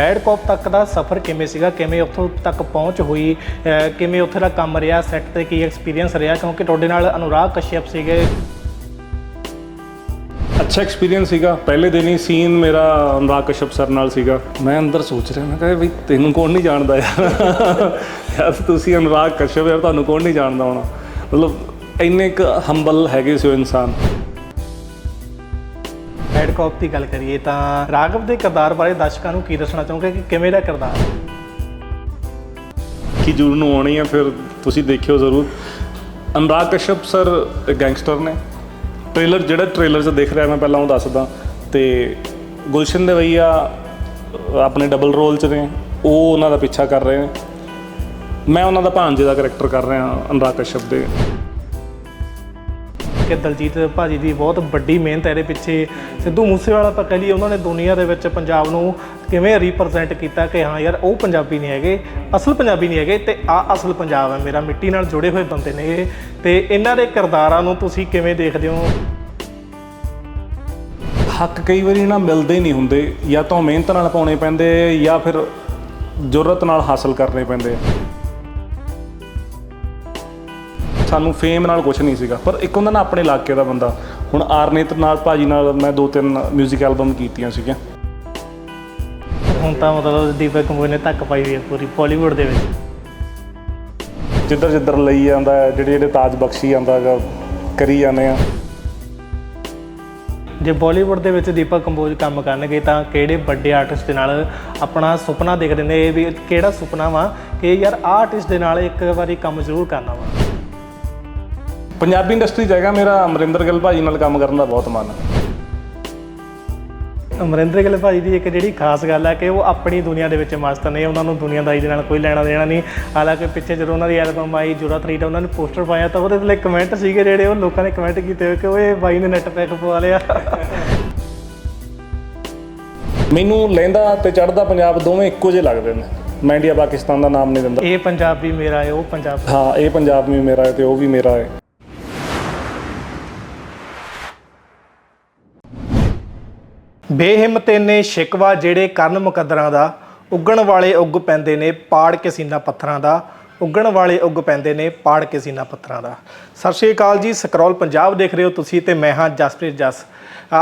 ਬੈਡਕੌਪ ਤੱਕ ਦਾ ਸਫ਼ਰ ਕਿਵੇਂ ਸੀਗਾ? ਕਿਵੇਂ ਉੱਥੋਂ ਤੱਕ ਪਹੁੰਚ ਹੋਈ? ਕਿਵੇਂ ਉੱਥੇ ਦਾ ਕੰਮ ਰਿਹਾ? ਸੈੱਟ ਤੇ ਕੀ ਐਕਸਪੀਰੀਅੰਸ ਰਿਹਾ? ਕਿਉਂਕਿ ਤੁਹਾਡੇ ਨਾਲ ਅਨੁਰਾਗ ਕਸ਼ਯਪ ਸੀਗੇ। ਅੱਛਾ ਐਕਸਪੀਰੀਅੰਸ ਸੀਗਾ। ਪਹਿਲੇ ਦਿਨ ਹੀ ਸੀਨ ਮੇਰਾ ਅਨੁਰਾਗ ਕਸ਼ਪ ਸਰ ਨਾਲ ਸੀਗਾ। ਮੈਂ ਅੰਦਰ ਸੋਚ ਰਿਹਾ, ਮੈਂ ਕਿਹਾ ਵੀ ਤੈਨੂੰ ਕੌਣ ਨਹੀਂ ਜਾਣਦਾ ਯਾਰ? ਯਾਰ ਤੁਸੀਂ ਅਨੁਰਾਗ ਕਸ਼ਪ ਯਾਰ, ਤੁਹਾਨੂੰ ਕੌਣ ਨਹੀਂ ਜਾਣਦਾ ਹੋਣਾ? ਮਤਲਬ ਇੰਨੇ ਕੁ ਹੰਬਲ ਹੈਗੇ ਸੀ ਉਹ ਇਨਸਾਨ। ਬੈਡ ਕੌਪ ਦੀ ਗੱਲ ਕਰੀਏ ਤਾਂ ਰਾਘਵ ਦੇ ਕਿਰਦਾਰ ਬਾਰੇ ਦਰਸ਼ਕਾਂ ਨੂੰ ਕੀ ਦੱਸਣਾ ਚਾਹੋਗੇ ਕਿ ਕਿਵੇਂ ਦਾ ਕਿਰਦਾਰ? ਕੀ ਜਰੂਰ ਨੂੰ ਆਉਣੀ ਹੈ ਫਿਰ ਤੁਸੀਂ ਦੇਖਿਓ ਜ਼ਰੂਰ। ਅਨੁਰਾਗ ਕਸ਼ਪ ਸਰ ਗੈਂਗਸਟਰ ਨੇ। ਟ੍ਰੇਲਰ ਜਿਹੜਾ ਟ੍ਰੇਲਰ 'ਚ ਦੇਖ ਰਿਹਾ ਮੈਂ ਪਹਿਲਾਂ ਉਹ ਦੱਸਦਾ। ਤੇ ਗੁਲਸ਼ਨ ਦੇ ਭਈਆ ਆਪਣੇ ਡਬਲ ਰੋਲ 'ਚ ਨੇ। ਉਹ ਉਹਨਾਂ ਦਾ ਪਿੱਛਾ ਕਰ ਰਹੇ ਨੇ। ਮੈਂ ਉਹਨਾਂ ਦਾ ਭਾਂਜੇ ਦਾ ਕਰੈਕਟਰ ਕਰ ਰਿਹਾ ਅਨੁਰਾਗ ਕਸ਼ਪ ਦੇ। ਕਿ ਦਲਜੀਤ ਭਾਜੀ ਦੀ ਬਹੁਤ ਵੱਡੀ ਮਿਹਨਤ ਹੈ ਇਹਦੇ ਪਿੱਛੇ। ਸਿੱਧੂ ਮੂਸੇਵਾਲਾ ਆਪਾਂ ਕਹਿ ਲਈਏ ਉਹਨਾਂ ਨੇ ਦੁਨੀਆ ਦੇ ਵਿੱਚ ਪੰਜਾਬ ਨੂੰ ਕਿਵੇਂ ਰਿਪਰੈਜ਼ੈਂਟ ਕੀਤਾ ਕਿ ਹਾਂ ਯਾਰ ਉਹ ਪੰਜਾਬੀ ਨਹੀਂ ਹੈਗੇ, ਅਸਲ ਪੰਜਾਬੀ ਨਹੀਂ ਹੈਗੇ ਤੇ ਆ ਅਸਲ ਪੰਜਾਬ ਹੈ, ਮੇਰਾ ਮਿੱਟੀ ਨਾਲ ਜੁੜੇ ਹੋਏ ਬੰਦੇ ਨੇ ਇਹ। ਤੇ ਇਹਨਾਂ ਦੇ ਕਿਰਦਾਰਾਂ ਨੂੰ ਤੁਸੀਂ ਕਿਵੇਂ ਦੇਖਦੇ ਹੋ? ਹੱਕ ਕਈ ਵਾਰੀ ਨਾ ਮਿਲਦੇ ਹੀ ਨਹੀਂ ਹੁੰਦੇ, ਜਾਂ ਤਾਂ ਮਿਹਨਤ ਨਾਲ ਪਾਉਣੇ ਪੈਂਦੇ ਜਾਂ ਫਿਰ ਜ਼ਰੂਰਤ ਨਾਲ ਹਾਸਲ ਕਰਨੇ ਪੈਂਦੇ ਸਾਨੂੰ ਫੇਮ ਨਾਲ ਕੁਝ ਨਹੀਂ ਸੀਗਾ। ਪਰ ਇੱਕ ਹੁੰਦਾ ਨਾ ਆਪਣੇ ਇਲਾਕੇ ਦਾ ਬੰਦਾ। ਹੁਣ ਆਰਨੇਤ ਨਾਲ ਭਾਜੀ ਨਾਲ ਮੈਂ ਦੋ ਤਿੰਨ 뮤직 ਐਲਬਮ ਕੀਤੀਆਂ ਸੀਗੀਆਂ। ਹੁਣ ਤਾਂ ਮਤਲਬ ਦੀਪਕ ਕੰਬੋਜ ਨੇ ਧੱਕ ਪਾਈ ਹੋਈ ਹੈ ਪੂਰੀ ਬਾਲੀਵੁੱਡ ਦੇ ਵਿੱਚ। ਜਿੱਧਰ ਜਿੱਧਰ ਲਈ ਜਾਂਦਾ ਹੈ, ਜਿਹੜੇ ਜਿਹੜੇ ਤਾਜ ਬਖਸ਼ੀ ਜਾਂਦਾ ਹੈਗਾ ਕਰੀ ਜਾਂਦੇ ਆ। ਜੇ ਬਾਲੀਵੁੱਡ ਦੇ ਵਿੱਚ ਦੀਪਕ ਕੰਬੋਜ ਕੰਮ ਕਰਨਗੇ ਤਾਂ ਕਿਹੜੇ ਵੱਡੇ ਆਰਟਿਸਟ ਦੇ ਨਾਲ ਆਪਣਾ ਸੁਪਨਾ ਦੇਖਦੇ ਨੇ? ਵੀ ਕਿਹੜਾ ਸੁਪਨਾ ਵਾ ਕਿ ਯਾਰ ਆਰਟਿਸਟ ਦੇ ਨਾਲ ਇੱਕ ਵਾਰੀ ਕੰਮ ਜ਼ਰੂਰ ਕਰਨਾ ਵਾ। ਪੰਜਾਬੀ ਇੰਡਸਟਰੀ 'ਚ ਹੈਗਾ ਮੇਰਾ ਅਮਰਿੰਦਰ ਗਿੱਲ ਭਾਜੀ ਨਾਲ ਕੰਮ ਕਰਨ ਦਾ ਬਹੁਤ ਮਨ ਹੈ। ਅਮਰਿੰਦਰ ਗਿੱਲ ਭਾਜੀ ਦੀ ਇੱਕ ਜਿਹੜੀ ਖਾਸ ਗੱਲ ਹੈ ਕਿ ਉਹ ਆਪਣੀ ਦੁਨੀਆ ਦੇ ਵਿੱਚ ਮਸਤ ਨੇ ਉਹਨਾਂ ਨੂੰ ਦੁਨੀਆਦਾਰੀ ਦੇ ਨਾਲ ਕੋਈ ਲੈਣਾ ਦੇਣਾ ਨਹੀਂ। ਹਾਲਾਂਕਿ ਪਿੱਛੇ ਜਦੋਂ ਉਹਨਾਂ ਦੀ ਐਲਬਮ ਆਈ ਜੁਰਾ ਤਰੀਟਾ ਉਹਨਾਂ ਨੇ ਪੋਸਟਰ ਪਾਇਆ ਤਾਂ ਉਹਦੇ ਥੱਲੇ ਕਮੈਂਟ ਸੀਗੇ ਜਿਹੜੇ ਉਹ ਲੋਕਾਂ ਨੇ ਕਮੈਂਟ ਕੀਤੇ ਹੋਏ ਕਿ ਓਏ ਬਾਈ ਨੇ ਨੈਟ ਪੈਕ ਪਵਾ ਲਿਆ। ਮੈਨੂੰ ਲਹਿੰਦਾ ਤੇ ਚੜ੍ਹਦਾ ਪੰਜਾਬ ਦੋਵੇਂ ਇੱਕੋ ਜਿਹੇ ਲੱਗਦੇ ਨੇ। ਮੈਂ ਇੰਡੀਆ ਪਾਕਿਸਤਾਨ ਦਾ ਨਾਮ ਨਹੀਂ ਦਿੰਦਾ। ਇਹ ਪੰਜਾਬੀ ਮੇਰਾ ਹੈ ਉਹ ਪੰਜਾਬ ਹਾਂ ਇਹ ਪੰਜਾਬ ਵੀ ਮੇਰਾ ਹੈ ਤੇ ਉਹ ਵੀ ਮੇਰਾ ਹੈ। ਬੇਹਿੰਮਤੇ ਨੇ ਸ਼ਿਕਵਾ ਜਿਹੜੇ ਕਰਨ ਮੁਕੱਦਰਾਂ ਦਾ, ਉੱਗਣ ਵਾਲੇ ਉੱਗ ਪੈਂਦੇ ਨੇ ਪਾੜ ਕੇ ਸੀਨਾ ਪੱਥਰਾਂ ਦਾ, ਉੱਗਣ ਵਾਲੇ ਉੱਗ ਪੈਂਦੇ ਨੇ ਪਾੜ ਕੇ ਸੀਨਾ ਪੱਥਰਾਂ ਦਾ। ਸਤਿ ਸ਼੍ਰੀ ਅਕਾਲ ਜੀ, ਸਕਰੋਲ ਪੰਜਾਬ ਦੇਖ ਰਹੇ ਹੋ ਤੁਸੀਂ ਤੇ ਮੈਂ ਹਾਂ ਜਸਪ੍ਰੀਤ ਜਸ।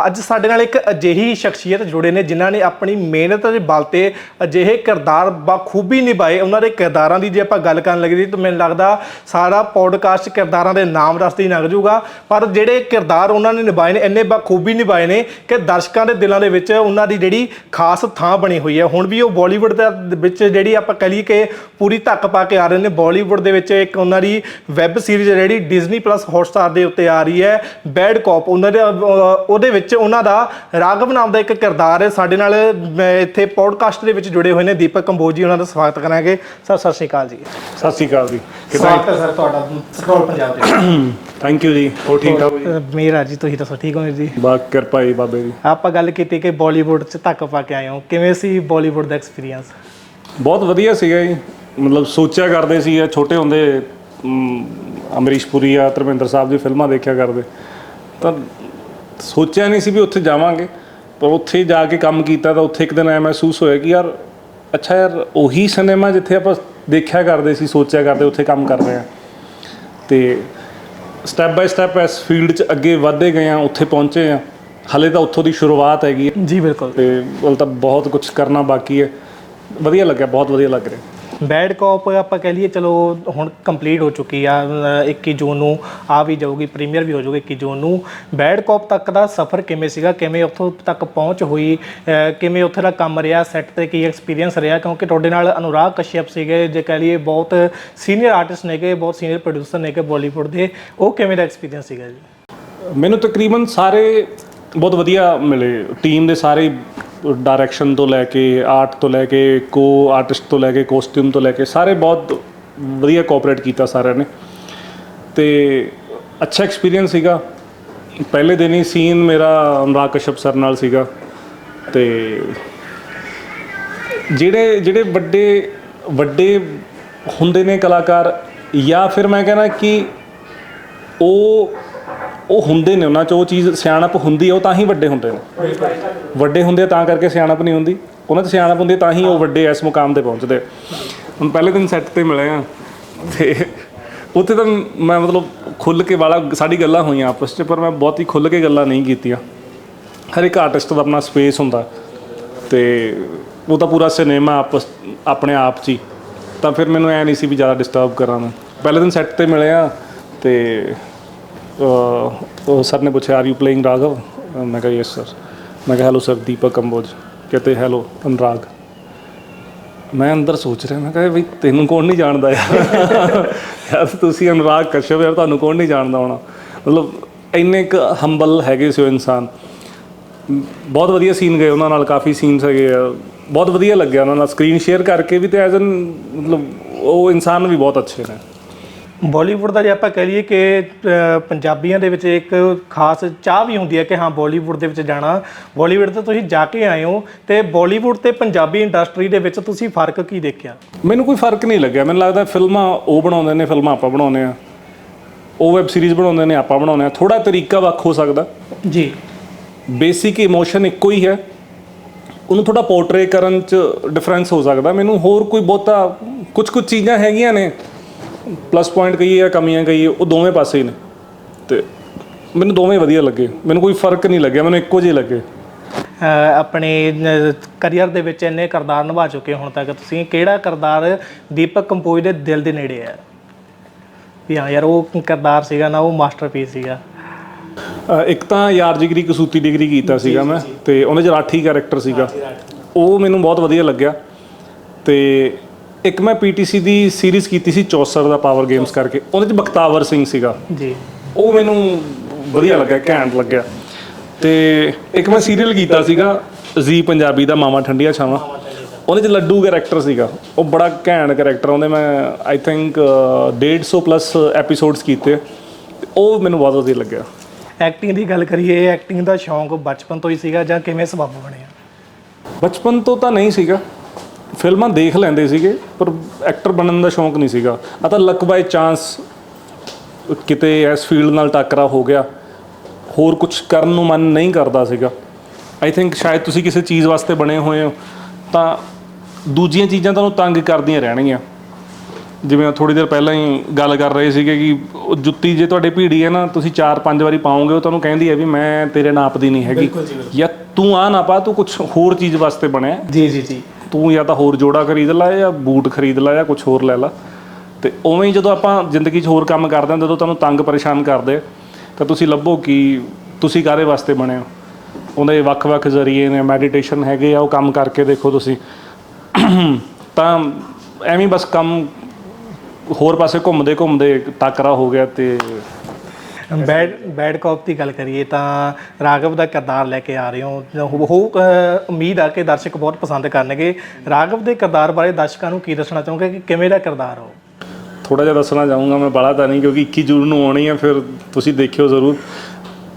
ਅੱਜ ਸਾਡੇ ਨਾਲ ਇੱਕ ਅਜਿਹੀ ਸ਼ਖਸੀਅਤ ਜੁੜੇ ਨੇ ਜਿਨ੍ਹਾਂ ਨੇ ਆਪਣੀ ਮਿਹਨਤ ਦੇ ਬਲ ਤੇ ਅਜਿਹੇ ਕਿਰਦਾਰ ਬਖੂਬੀ ਨਿਭਾਏ। ਉਹਨਾਂ ਦੇ ਕਿਰਦਾਰਾਂ ਦੀ ਜੇ ਆਪਾਂ ਗੱਲ ਕਰਨ ਲੱਗੇ ਤਾਂ ਮੈਨੂੰ ਲੱਗਦਾ ਸਾਰਾ ਪੌਡਕਾਸਟ ਕਿਰਦਾਰਾਂ ਦੇ ਨਾਮ ਰਸਤੇ ਹੀ ਲੰਘ ਜਾਊਗਾ ਪਰ ਜਿਹੜੇ ਕਿਰਦਾਰ ਉਹਨਾਂ ਨੇ ਨਿਭਾਏ ਨੇ, ਇੰਨੇ ਬਖੂਬੀ ਨਿਭਾਏ ਨੇ ਕਿ ਦਰਸ਼ਕਾਂ ਦੇ ਦਿਲਾਂ ਦੇ ਵਿੱਚ ਉਹਨਾਂ ਦੀ ਜਿਹੜੀ ਖਾਸ ਥਾਂ ਬਣੀ ਹੋਈ ਹੈ। ਹੁਣ ਵੀ ਉਹ ਬਾਲੀਵੁੱਡ ਦੇ ਵਿੱਚ ਜਿਹੜੀ ਆਪਾਂ ਕਹ ਲਈਏ ਕਿ ਪੂਰੀ ਧੱਕ ਪਾ ਕੇ ਆ ਰਹੇ ਨੇ। ਬਾਲੀਵੁੱਡ ਦੇ ਵਿੱਚ ਇੱਕ ਉਹਨਾਂ ਦੀ ਵੈਬ ਸੀਰੀਜ਼ ਜਿਹੜੀ ਡਿਜ਼ਨੀ ਪਲੱਸ ਹੌਟਸਟਾਰ ਦੇ ਉੱਤੇ ਆ ਰਹੀ ਹੈ। ਬੈਡ ਕਾਪ ਉਹਨਾਂ ਦੇ ਉਹਦੇ ਵਿੱਚ ਉਹਨਾਂ ਦਾ ਰਾਘਵ ਨਾਮ ਦਾ ਇੱਕ ਕਿਰਦਾਰ ਹੈ। ਸਾਡੇ ਨਾਲ ਇੱਥੇ ਪੌਡਕਾਸਟ ਦੇ ਵਿੱਚ ਜੁੜੇ ਹੋਏ ਨੇ ਦੀਪਕ ਕੰਬੋਜ ਜੀ ਉਹਨਾਂ ਦਾ ਸਵਾਗਤ ਕਰਾਂਗੇ। ਸਰ ਸਤਿ ਸ਼੍ਰੀ ਅਕਾਲ ਜੀ। ਸਤਿ ਸ਼੍ਰੀ ਅਕਾਲ ਜੀ। ਸਵਾਗਤ ਹੈ ਸਰ ਤੁਹਾਡਾ। ਸਕਰੋਲ ਪੰਜਾਬ ਦੇ ਥੈਂਕ ਯੂ ਜੀ। ਹੋਰ ਠੀਕ ਠਾਕ ਜੀ? ਮੇਰਾ ਜੀ ਤੁਸੀਂ ਦੱਸੋ ਠੀਕ ਹੋ ਜੀ? ਬਾ ਕਿਰਪਾ ਜੀ ਬਾਬੇ ਦੀ। ਆਪਾਂ ਗੱਲ ਕੀਤੀ ਕਿ ਬਾਲੀਵੁੱਡ 'ਚ ਧੱਕ ਪਾ ਕੇ ਆਏ ਹੋ। ਕਿਵੇਂ ਸੀ ਬਾਲੀਵੁੱਡ ਦਾ ਐਕਸਪੀਰੀਅੰਸ ਬਹੁਤ ਵਧੀਆ ਸੀਗਾ ਜੀ। ਮਤਲਬ ਸੋਚਿਆ ਕਰਦੇ ਸੀ ਇਹ ਛੋਟੇ ਹੁੰਦੇ ਅਮ, ਅਮਰੀਸ਼ ਪੁਰੀ ਆ ਧਰਮਿੰਦਰ ਸਾਹਿਬ ਦੀ ਫਿਲਮਾਂ ਦੇਖਿਆ ਕਰਦੇ। ਤਾਂ ਸੋਚਿਆ ਨਹੀਂ ਸੀ ਵੀ ਉੱਥੇ ਜਾਵਾਂਗੇ। ਪਰ ਉੱਥੇ ਜਾ ਕੇ ਕੰਮ ਕੀਤਾ ਤਾਂ ਉੱਥੇ ਇੱਕ ਦਿਨ ਐ ਮਹਿਸੂਸ ਹੋਇਆ ਕਿ ਯਾਰ ਅੱਛਾ ਯਾਰ ਉਹੀ ਸਿਨੇਮਾ ਜਿੱਥੇ ਆਪਾਂ ਦੇਖਿਆ ਕਰਦੇ ਸੀ ਸੋਚਿਆ ਕਰਦੇ ਉੱਥੇ ਕੰਮ ਕਰ ਰਹੇ ਆ ਤੇ ਸਟੈਪ ਬਾਈ ਸਟੈਪ ਇਸ ਫੀਲਡ 'ਚ ਅੱਗੇ ਵਧਦੇ ਗਏ ਆ ਉੱਥੇ ਪਹੁੰਚੇ ਆ ਹਲੇ ਤਾਂ ਉੱਥੋਂ ਦੀ ਸ਼ੁਰੂਆਤ ਹੈਗੀ ਜੀ ਬਿਲਕੁਲ। ਤੇ ਹਲੇ ਤਾਂ ਬਹੁਤ ਕੁਝ ਕਰਨਾ ਬਾਕੀ ਹੈ। ਵਧੀਆ ਲੱਗਿਆ ਬਹੁਤ ਵਧੀਆ ਲੱਗ ਰਿਹਾ। ਬੈਡ ਕਾਪ ਆਪਾਂ ਕਹਿ ਲਈਏ ਚਲੋ ਹੁਣ ਕੰਪਲੀਟ ਹੋ ਚੁੱਕੀ ਆ ਅ, 21 ਜੂਨ ਨੂੰ ਆ ਵੀ ਜਾਊਗੀ ਪ੍ਰੀਮੀਅਰ ਵੀ ਹੋ ਜਾਊਗੀ 21 ਜੂਨ ਨੂੰ। ਬੈਡ ਕਾਪ ਤੱਕ ਦਾ ਸਫ਼ਰ ਕਿਵੇਂ ਸੀਗਾ ਕਿਵੇਂ ਉੱਥੋਂ ਤੱਕ ਪਹੁੰਚ ਹੋਈ ਕਿਵੇਂ ਉੱਥੇ ਦਾ ਕੰਮ ਰਿਹਾ ਸੈੱਟ ਤੇ ਕੀ ਐਕਸਪੀਰੀਅੰਸ ਰਿਹਾ? ਕਿਉਂਕਿ ਤੁਹਾਡੇ ਨਾਲ ਅਨੁਰਾਗ ਕਸ਼ਯਪ ਸੀਗੇ ਜੇ ਕਹਿ ਲਈਏ ਬਹੁਤ ਸੀਨੀਅਰ ਆਰਟਿਸਟ ਨੇਗੇ ਬਹੁਤ ਸੀਨੀਅਰ ਪ੍ਰੋਡਿਊਸਰ ਨੇਗੇ ਬਾਲੀਵੁੱਡ ਦੇ ਉਹ ਕਿਵੇਂ ਦਾ ਐਕਸਪੀਰੀਅੰਸ ਸੀਗਾ ਜੀ? ਮੈਨੂੰ ਤਕਰੀਬਨ ਸਾਰੇ ਬਹੁਤ ਵਧੀਆ ਮਿਲੇ ਟੀਮ ਦੇ ਸਾਰੇ ਡਾਇਰੈਕਸ਼ਨ ਤੋਂ ਲੈ ਕੇ ਆਰਟ ਤੋਂ ਲੈ ਕੇ ਕੋ ਆਰਟਿਸਟ ਤੋਂ ਲੈ ਕੇ ਕੋਸਟਿਊਮ ਤੋਂ ਲੈ ਕੇ ਸਾਰੇ ਬਹੁਤ ਵਧੀਆ ਕੋਆਪਰੇਟ ਕੀਤਾ ਸਾਰਿਆਂ ਨੇ। ਤੇ ਅੱਛਾ ਐਕਸਪੀਰੀਅੰਸ ਸੀਗਾ। ਪਹਿਲੇ ਦਿਨ ਹੀ ਸੀਨ ਮੇਰਾ ਅਨੁਰਾਗ ਕਸ਼ਪ ਸਰ ਨਾਲ ਸੀਗਾ। ਤੇ ਜਿਹੜੇ ਜਿਹੜੇ ਵੱਡੇ ਵੱਡੇ ਹੁੰਦੇ ਨੇ ਕਲਾਕਾਰ ਜਾਂ ਫਿਰ ਮੈਂ ਕਹਿੰਦਾ ਕਿ ਉਹ ਉਹ ਹੁੰਦੇ ਨੇ ਉਹਨਾਂ ਚ, ਉਹ ਚੀਜ਼ ਸਿਆਣਪ ਹੁੰਦੀ ਹੈ ਉਹ ਤਾਂ ਹੀ ਵੱਡੇ ਹੁੰਦੇ ਨੇ। ਵੱਡੇ ਹੁੰਦੇ ਆ ਤਾਂ ਕਰਕੇ ਸਿਆਣਪ ਨਹੀਂ ਹੁੰਦੀ। ਉਹਨਾਂ 'ਚ ਸਿਆਣਪ ਹੁੰਦੀ ਤਾਂ ਹੀ ਉਹ ਵੱਡੇ ਇਸ ਮੁਕਾਮ ਤੇ ਪਹੁੰਚਦੇ ਹੁਣ ਪਹਿਲੇ ਦਿਨ ਸੈੱਟ ਤੇ ਮਿਲੇ ਆ। ਤੇ ਉੱਥੇ ਤਾਂ ਮੈਂ ਮਤਲਬ ਖੁੱਲ ਕੇ ਵਾਲਾ, ਸਾਡੀ ਗੱਲਾਂ ਹੋਈਆਂ ਆਪਸ 'ਚ, ਪਰ ਮੈਂ ਬਹੁਤ ਹੀ ਖੁੱਲ ਕੇ ਗੱਲਾਂ ਨਹੀਂ ਕੀਤੀਆਂ। ਹਰ ਇੱਕ ਆਰਟਿਸਟ ਦਾ ਆਪਣਾ ਸਪੇਸ ਹੁੰਦਾ। ਤੇ ਉਹ ਤਾਂ ਪੂਰਾ ਸਿਨੇਮਾ ਆਪਸ, ਆਪਣੇ ਆਪ 'ਚ ਹੀ। ਤਾਂ ਫਿਰ ਮੈਨੂੰ ਐ ਨਹੀਂ ਸੀ ਵੀ ਜ਼ਿਆਦਾ ਡਿਸਟਰਬ ਕਰਾਂ ਮੈਂ। ਪਹਿਲੇ ਦਿਨ ਸੈੱਟ ਤੇ ਮਿਲੇ ਆ, ਤੇ ਅਹ, ਉਹ ਸਰ ਨੇ ਪੁੱਛਿਆ are you playing Raghav uh ਮੈਂ ਕਿਹਾ ਯੈਸ ਸਰ ਮੈਂ ਕਿਹਾ ਹੈਲੋ ਸਰ ਦੀਪਕ ਕੰਬੋਜ ਕਹਿੰਦੇ ਹੈਲੋ ਅਨੁਰਾਗ ਮੈਂ ਅੰਦਰ ਸੋਚ ਰਿਹਾ ਮੈਂ ਕਿਹਾ ਵੀ ਤੈਨੂੰ ਕੌਣ ਨਹੀਂ ਜਾਣਦਾ ਯਾਰ? ਯਾਰ ਤੁਸੀਂ ਅਨੁਰਾਗ ਕਸ਼ਯਪ ਯਾਰ ਤੁਹਾਨੂੰ ਕੌਣ ਨਹੀਂ ਜਾਣਦਾ ਹੋਣਾ? ਮਤਲਬ ਇੰਨੇ ਕੁ ਹੰਬਲ ਹੈਗੇ ਸੀ ਉਹ ਇਨਸਾਨ। ਬਹੁਤ ਵਧੀਆ ਸੀਨ ਗਏ ਉਹਨਾਂ ਨਾਲ ਕਾਫੀ ਸੀਨਸ ਹੈਗੇ ਆ। ਬਹੁਤ ਵਧੀਆ ਲੱਗਿਆ ਉਹਨਾਂ ਨਾਲ ਸਕਰੀਨ ਸ਼ੇਅਰ ਕਰਕੇ ਵੀ ਤੇ ਐਜ਼ ਐਨ ਮਤਲਬ ਉਹ ਇਨਸਾਨ ਵੀ ਬਹੁਤ ਅੱਛੇ ਨੇ। ਬਾਲੀਵੁੱਡ ਦਾ ਜੇ ਆਪਾਂ ਕਹਿ ਲਈਏ ਕਿ ਅ, ਪੰਜਾਬੀਆਂ ਦੇ ਵਿੱਚ ਇੱਕ ਖਾਸ ਚਾਹ ਵੀ ਹੁੰਦੀ ਹੈ ਕਿ ਹਾਂ ਬਾਲੀਵੁੱਡ ਦੇ ਵਿੱਚ ਜਾਣਾ। ਬਾਲੀਵੁੱਡ ਤੇ ਤੁਸੀਂ ਜਾ ਕੇ ਆਏ ਹੋ ਤੇ ਬਾਲੀਵੁੱਡ ਤੇ ਪੰਜਾਬੀ ਇੰਡਸਟਰੀ ਦੇ ਵਿੱਚ ਤੁਸੀਂ ਫ਼ਰਕ ਕੀ ਦੇਖਿਆ? ਮੈਨੂੰ ਕੋਈ ਫ਼ਰਕ ਨਹੀਂ ਲੱਗਿਆ। ਮੈਨੂੰ ਲੱਗਦਾ ਫਿਲਮਾਂ ਉਹ ਬਣਾਉਂਦੇ ਨੇ ਫਿਲਮਾਂ ਆਪਾਂ ਬਣਾਉਂਦੇ ਆ ਉਹ ਵੈਬ ਸੀਰੀਜ਼ ਬਣਾਉਂਦੇ ਨੇ ਆਪਾਂ ਬਣਾਉਂਦੇ ਆ ਥੋੜਾ ਤਰੀਕਾ ਵੱਖ ਹੋ ਸਕਦਾ। ਜੀ। ਬੇਸਿਕ ਇਮੋਸ਼ਨ ਇੱਕੋ ਹੀ ਹੈ। ਉਹਨੂੰ ਥੋੜਾ ਪੋਰਟਰੇ ਕਰਨ ਚ ਡਿਫਰੈਂਸ ਹੋ ਸਕਦਾ। ਮੈਨੂੰ ਹੋਰ ਕੋਈ ਬਹੁਤਾ ਕੁਝ ਕੁਝ ਚੀਜ਼ਾਂ ਹੈਗੀਆਂ ਨੇ। ਪਲੱਸ ਪੁਆਇੰਟ ਕਹੀਏ ਜਾਂ ਕਮੀਆਂ ਕਹੀਏ ਉਹ ਦੋਵੇਂ ਪਾਸੇ ਹੀ ਨੇ। ਤੇ ਮੈਨੂੰ ਦੋਵੇਂ ਵਧੀਆ ਲੱਗੇ। ਮੈਨੂੰ ਕੋਈ ਫ਼ਰਕ ਨਹੀਂ ਲੱਗਿਆ ਮੈਨੂੰ ਇੱਕੋ ਜਿਹੇ ਲੱਗੇ। ਆਪਣੇ ਕਰੀਅਰ ਦੇ ਵਿੱਚ ਇੰਨੇ ਕਿਰਦਾਰ ਨਿਭਾ ਚੁੱਕੇ ਹੋ ਹੁਣ ਤੱਕ ਤੁਸੀਂ। ਕਿਹੜਾ ਕਿਰਦਾਰ ਦੀਪਕ ਕੰਪੋਜ ਦੇ ਦਿਲ ਦੇ ਨੇੜੇ ਹੈ? ਵੀ ਹਾਂ ਯਾਰ ਉਹ ਕਿਰਦਾਰ ਸੀਗਾ ਨਾ ਉਹ ਮਾਸਟਰਪੀਸ ਸੀਗਾ। ਅ, ਇੱਕ ਤਾਂ ਯਾਰ ਜਿਗਰੀ ਕਸੂਤੀ ਡਿਗਰੀ ਕੀਤਾ ਸੀਗਾ ਮੈਂ ਤੇ ਉਹਦੇ ਚ ਰਾਠੀ ਕੈਰੈਕਟਰ ਸੀਗਾ। ਉਹ ਮੈਨੂੰ ਬਹੁਤ ਵਧੀਆ ਲੱਗਿਆ। ਤੇ ਇੱਕ ਮੈਂ ਪੀਟੀਸੀ ਦੀ ਸੀਰੀਜ਼ ਕੀਤੀ ਸੀ ਚੌਸਰ ਦਾ ਪਾਵਰ ਗੇਮਸ ਕਰਕੇ ਉਹਦੇ ਚ ਬਖਤਾਵਰ ਸਿੰਘ ਸੀਗਾ। ਜੀ। ਉਹ ਮੈਨੂੰ ਵਧੀਆ ਲੱਗਿਆ ਘੈਂਟ ਲੱਗਿਆ। ਤੇ ਇੱਕ ਮੈਂ ਸੀਰੀਅਲ ਕੀਤਾ ਸੀਗਾ ਜ਼ੀ ਪੰਜਾਬੀ ਦਾ ਮਾਮਾ ਠੰਡੀਆਂ ਛਾਵਾਂ। ਉਹਦੇ ਚ ਲੱਡੂ ਕੈਰੈਕਟਰ ਸੀਗਾ। ਉਹ ਬੜਾ ਘੈਂਟ ਕੈਰੈਕਟਰ ਉਹਦੇ ਮੈਂ ਆਈ ਥਿੰਕ 150 ਪਲੱਸ ਐਪੀਸੋਡਸ ਕੀਤੇ। ਉਹ ਮੈਨੂੰ ਬਹੁਤ ਵਧੀਆ ਲੱਗਿਆ। ਐਕਟਿੰਗ ਦੀ ਗੱਲ ਕਰੀਏ ਐਕਟਿੰਗ ਦਾ ਸ਼ੌਂਕ ਬਚਪਨ ਤੋਂ ਹੀ ਸੀਗਾ ਜਾਂ ਕਿਵੇਂ ਸਬੱਬ ਬਣਿਆ? ਬਚਪਨ ਤੋਂ ਤਾਂ ਨਹੀਂ ਸੀਗਾ। ਫਿਲਮਾਂ ਦੇਖ ਲੈਂਦੇ ਸੀਗੇ ਪਰ ਐਕਟਰ ਬਣਨ ਦਾ ਸ਼ੌਂਕ ਨਹੀਂ ਸੀਗਾ। ਆ ਤਾਂ ਲੱਕ ਬਾਈ ਚਾਂਸ ਕਿਤੇ ਇਸ ਫੀਲਡ ਨਾਲ ਟੱਕਰਾ ਹੋ ਗਿਆ। ਹੋਰ ਕੁਝ ਕਰਨ ਨੂੰ ਮਨ ਨਹੀਂ ਕਰਦਾ ਸੀਗਾ। ਆਈ ਥਿੰਕ ਸ਼ਾਇਦ ਤੁਸੀਂ ਕਿਸੇ ਚੀਜ਼ ਵਾਸਤੇ ਬਣੇ ਹੋਏ ਹੋ ਤਾਂ ਦੂਜੀਆਂ ਚੀਜ਼ਾਂ ਤੁਹਾਨੂੰ ਤੰਗ ਕਰਦੀਆਂ ਰਹਿਣਗੀਆਂ। ਜਿਵੇਂ ਥੋੜੀ ਦੇਰ ਪਹਿਲਾਂ ਹੀ ਗੱਲ ਕਰ ਰਹੇ ਸੀਗੇ ਕਿ ਉਹ ਜੁੱਤੀ ਜੇ ਤੁਹਾਡੇ ਭੀੜੀ ਹੈ ਨਾ ਤੁਸੀਂ 4-5 ਵਾਰੀ ਪਾਓਗੇ ਉਹ ਤੁਹਾਨੂੰ ਕਹਿੰਦੀ ਹੈ ਵੀ ਮੈਂ ਤੇਰੇ ਨਾਪ ਦੀ ਨਹੀਂ ਹੈਗੀ। ਜਾਂ ਤੂੰ ਆ ਨਾ ਪਾ ਤੂੰ ਕੁਝ ਹੋਰ ਚੀਜ਼ ਵਾਸਤੇ ਬਣਿਆ। ਜੀ ਜੀ ਜੀ। ਤੂੰ ਜਾਂ ਤਾਂ ਹੋਰ ਜੋੜਾ ਖਰੀਦ ਲੈ ਜਾਂ ਬੂਟ ਖਰੀਦ ਲੈ ਜਾਂ ਕੁਝ ਹੋਰ ਲੈ ਲੈ। ਤੇ ਉਵੇਂ ਹੀ ਜਦੋਂ ਆਪਾਂ ਜ਼ਿੰਦਗੀ 'ਚ ਹੋਰ ਕੰਮ ਕਰਦੇ ਹਾਂ, ਜਦੋਂ ਤੁਹਾਨੂੰ ਤੰਗ ਪਰੇਸ਼ਾਨ ਕਰਦੇ ਤਾਂ ਤੁਸੀਂ ਲੱਭੋ ਕਿ ਤੁਸੀਂ ਕਾਹਦੇ ਵਾਸਤੇ ਬਣੇ ਹੋ। ਉਹਦੇ ਵੱਖ-ਵੱਖ ਜ਼ਰੀਏ ਨੇ ਮੈਡੀਟੇਸ਼ਨ ਹੈਗੇ ਆ, ਉਹ ਕੰਮ ਕਰਕੇ ਦੇਖੋ ਤੁਸੀਂ। ਤਾਂ ਐਵੇਂ ਬਸ ਕੰਮ ਹੋਰ ਪਾਸੇ ਘੁੰਮਦੇ ਘੁੰਮਦੇ ਟਾਕਰਾ ਹੋ ਗਿਆ ਤੇ ਬੈਡ ਬੈਡ ਕਾਪ ਦੀ ਗੱਲ ਕਰੀਏ ਤਾਂ ਰਾਘਵ ਦਾ ਕਿਰਦਾਰ ਲੈ ਕੇ ਆ ਰਹੇ ਹੋ। ਉਹ ਉਹ, ਉਮੀਦ ਆ ਕਿ ਦਰਸ਼ਕ ਬਹੁਤ ਪਸੰਦ ਕਰਨਗੇ। ਰਾਘਵ ਦੇ ਕਿਰਦਾਰ ਬਾਰੇ ਦਰਸ਼ਕਾਂ ਨੂੰ ਕੀ ਦੱਸਣਾ ਚਾਹੋਗੇ ਕਿ ਕਿਵੇਂ ਦਾ ਕਿਰਦਾਰ ਹੋ? ਥੋੜਾ ਜਿਹਾ ਦੱਸਣਾ ਚਾਹੂੰਗਾ ਮੈਂ ਬੜਾ ਤਾਂ ਨਹੀਂ ਕਿਉਂਕਿ 21 ਜੂਨ ਨੂੰ ਆਉਣੀ ਹੈ ਫਿਰ ਤੁਸੀਂ ਦੇਖਿਓ ਜ਼ਰੂਰ।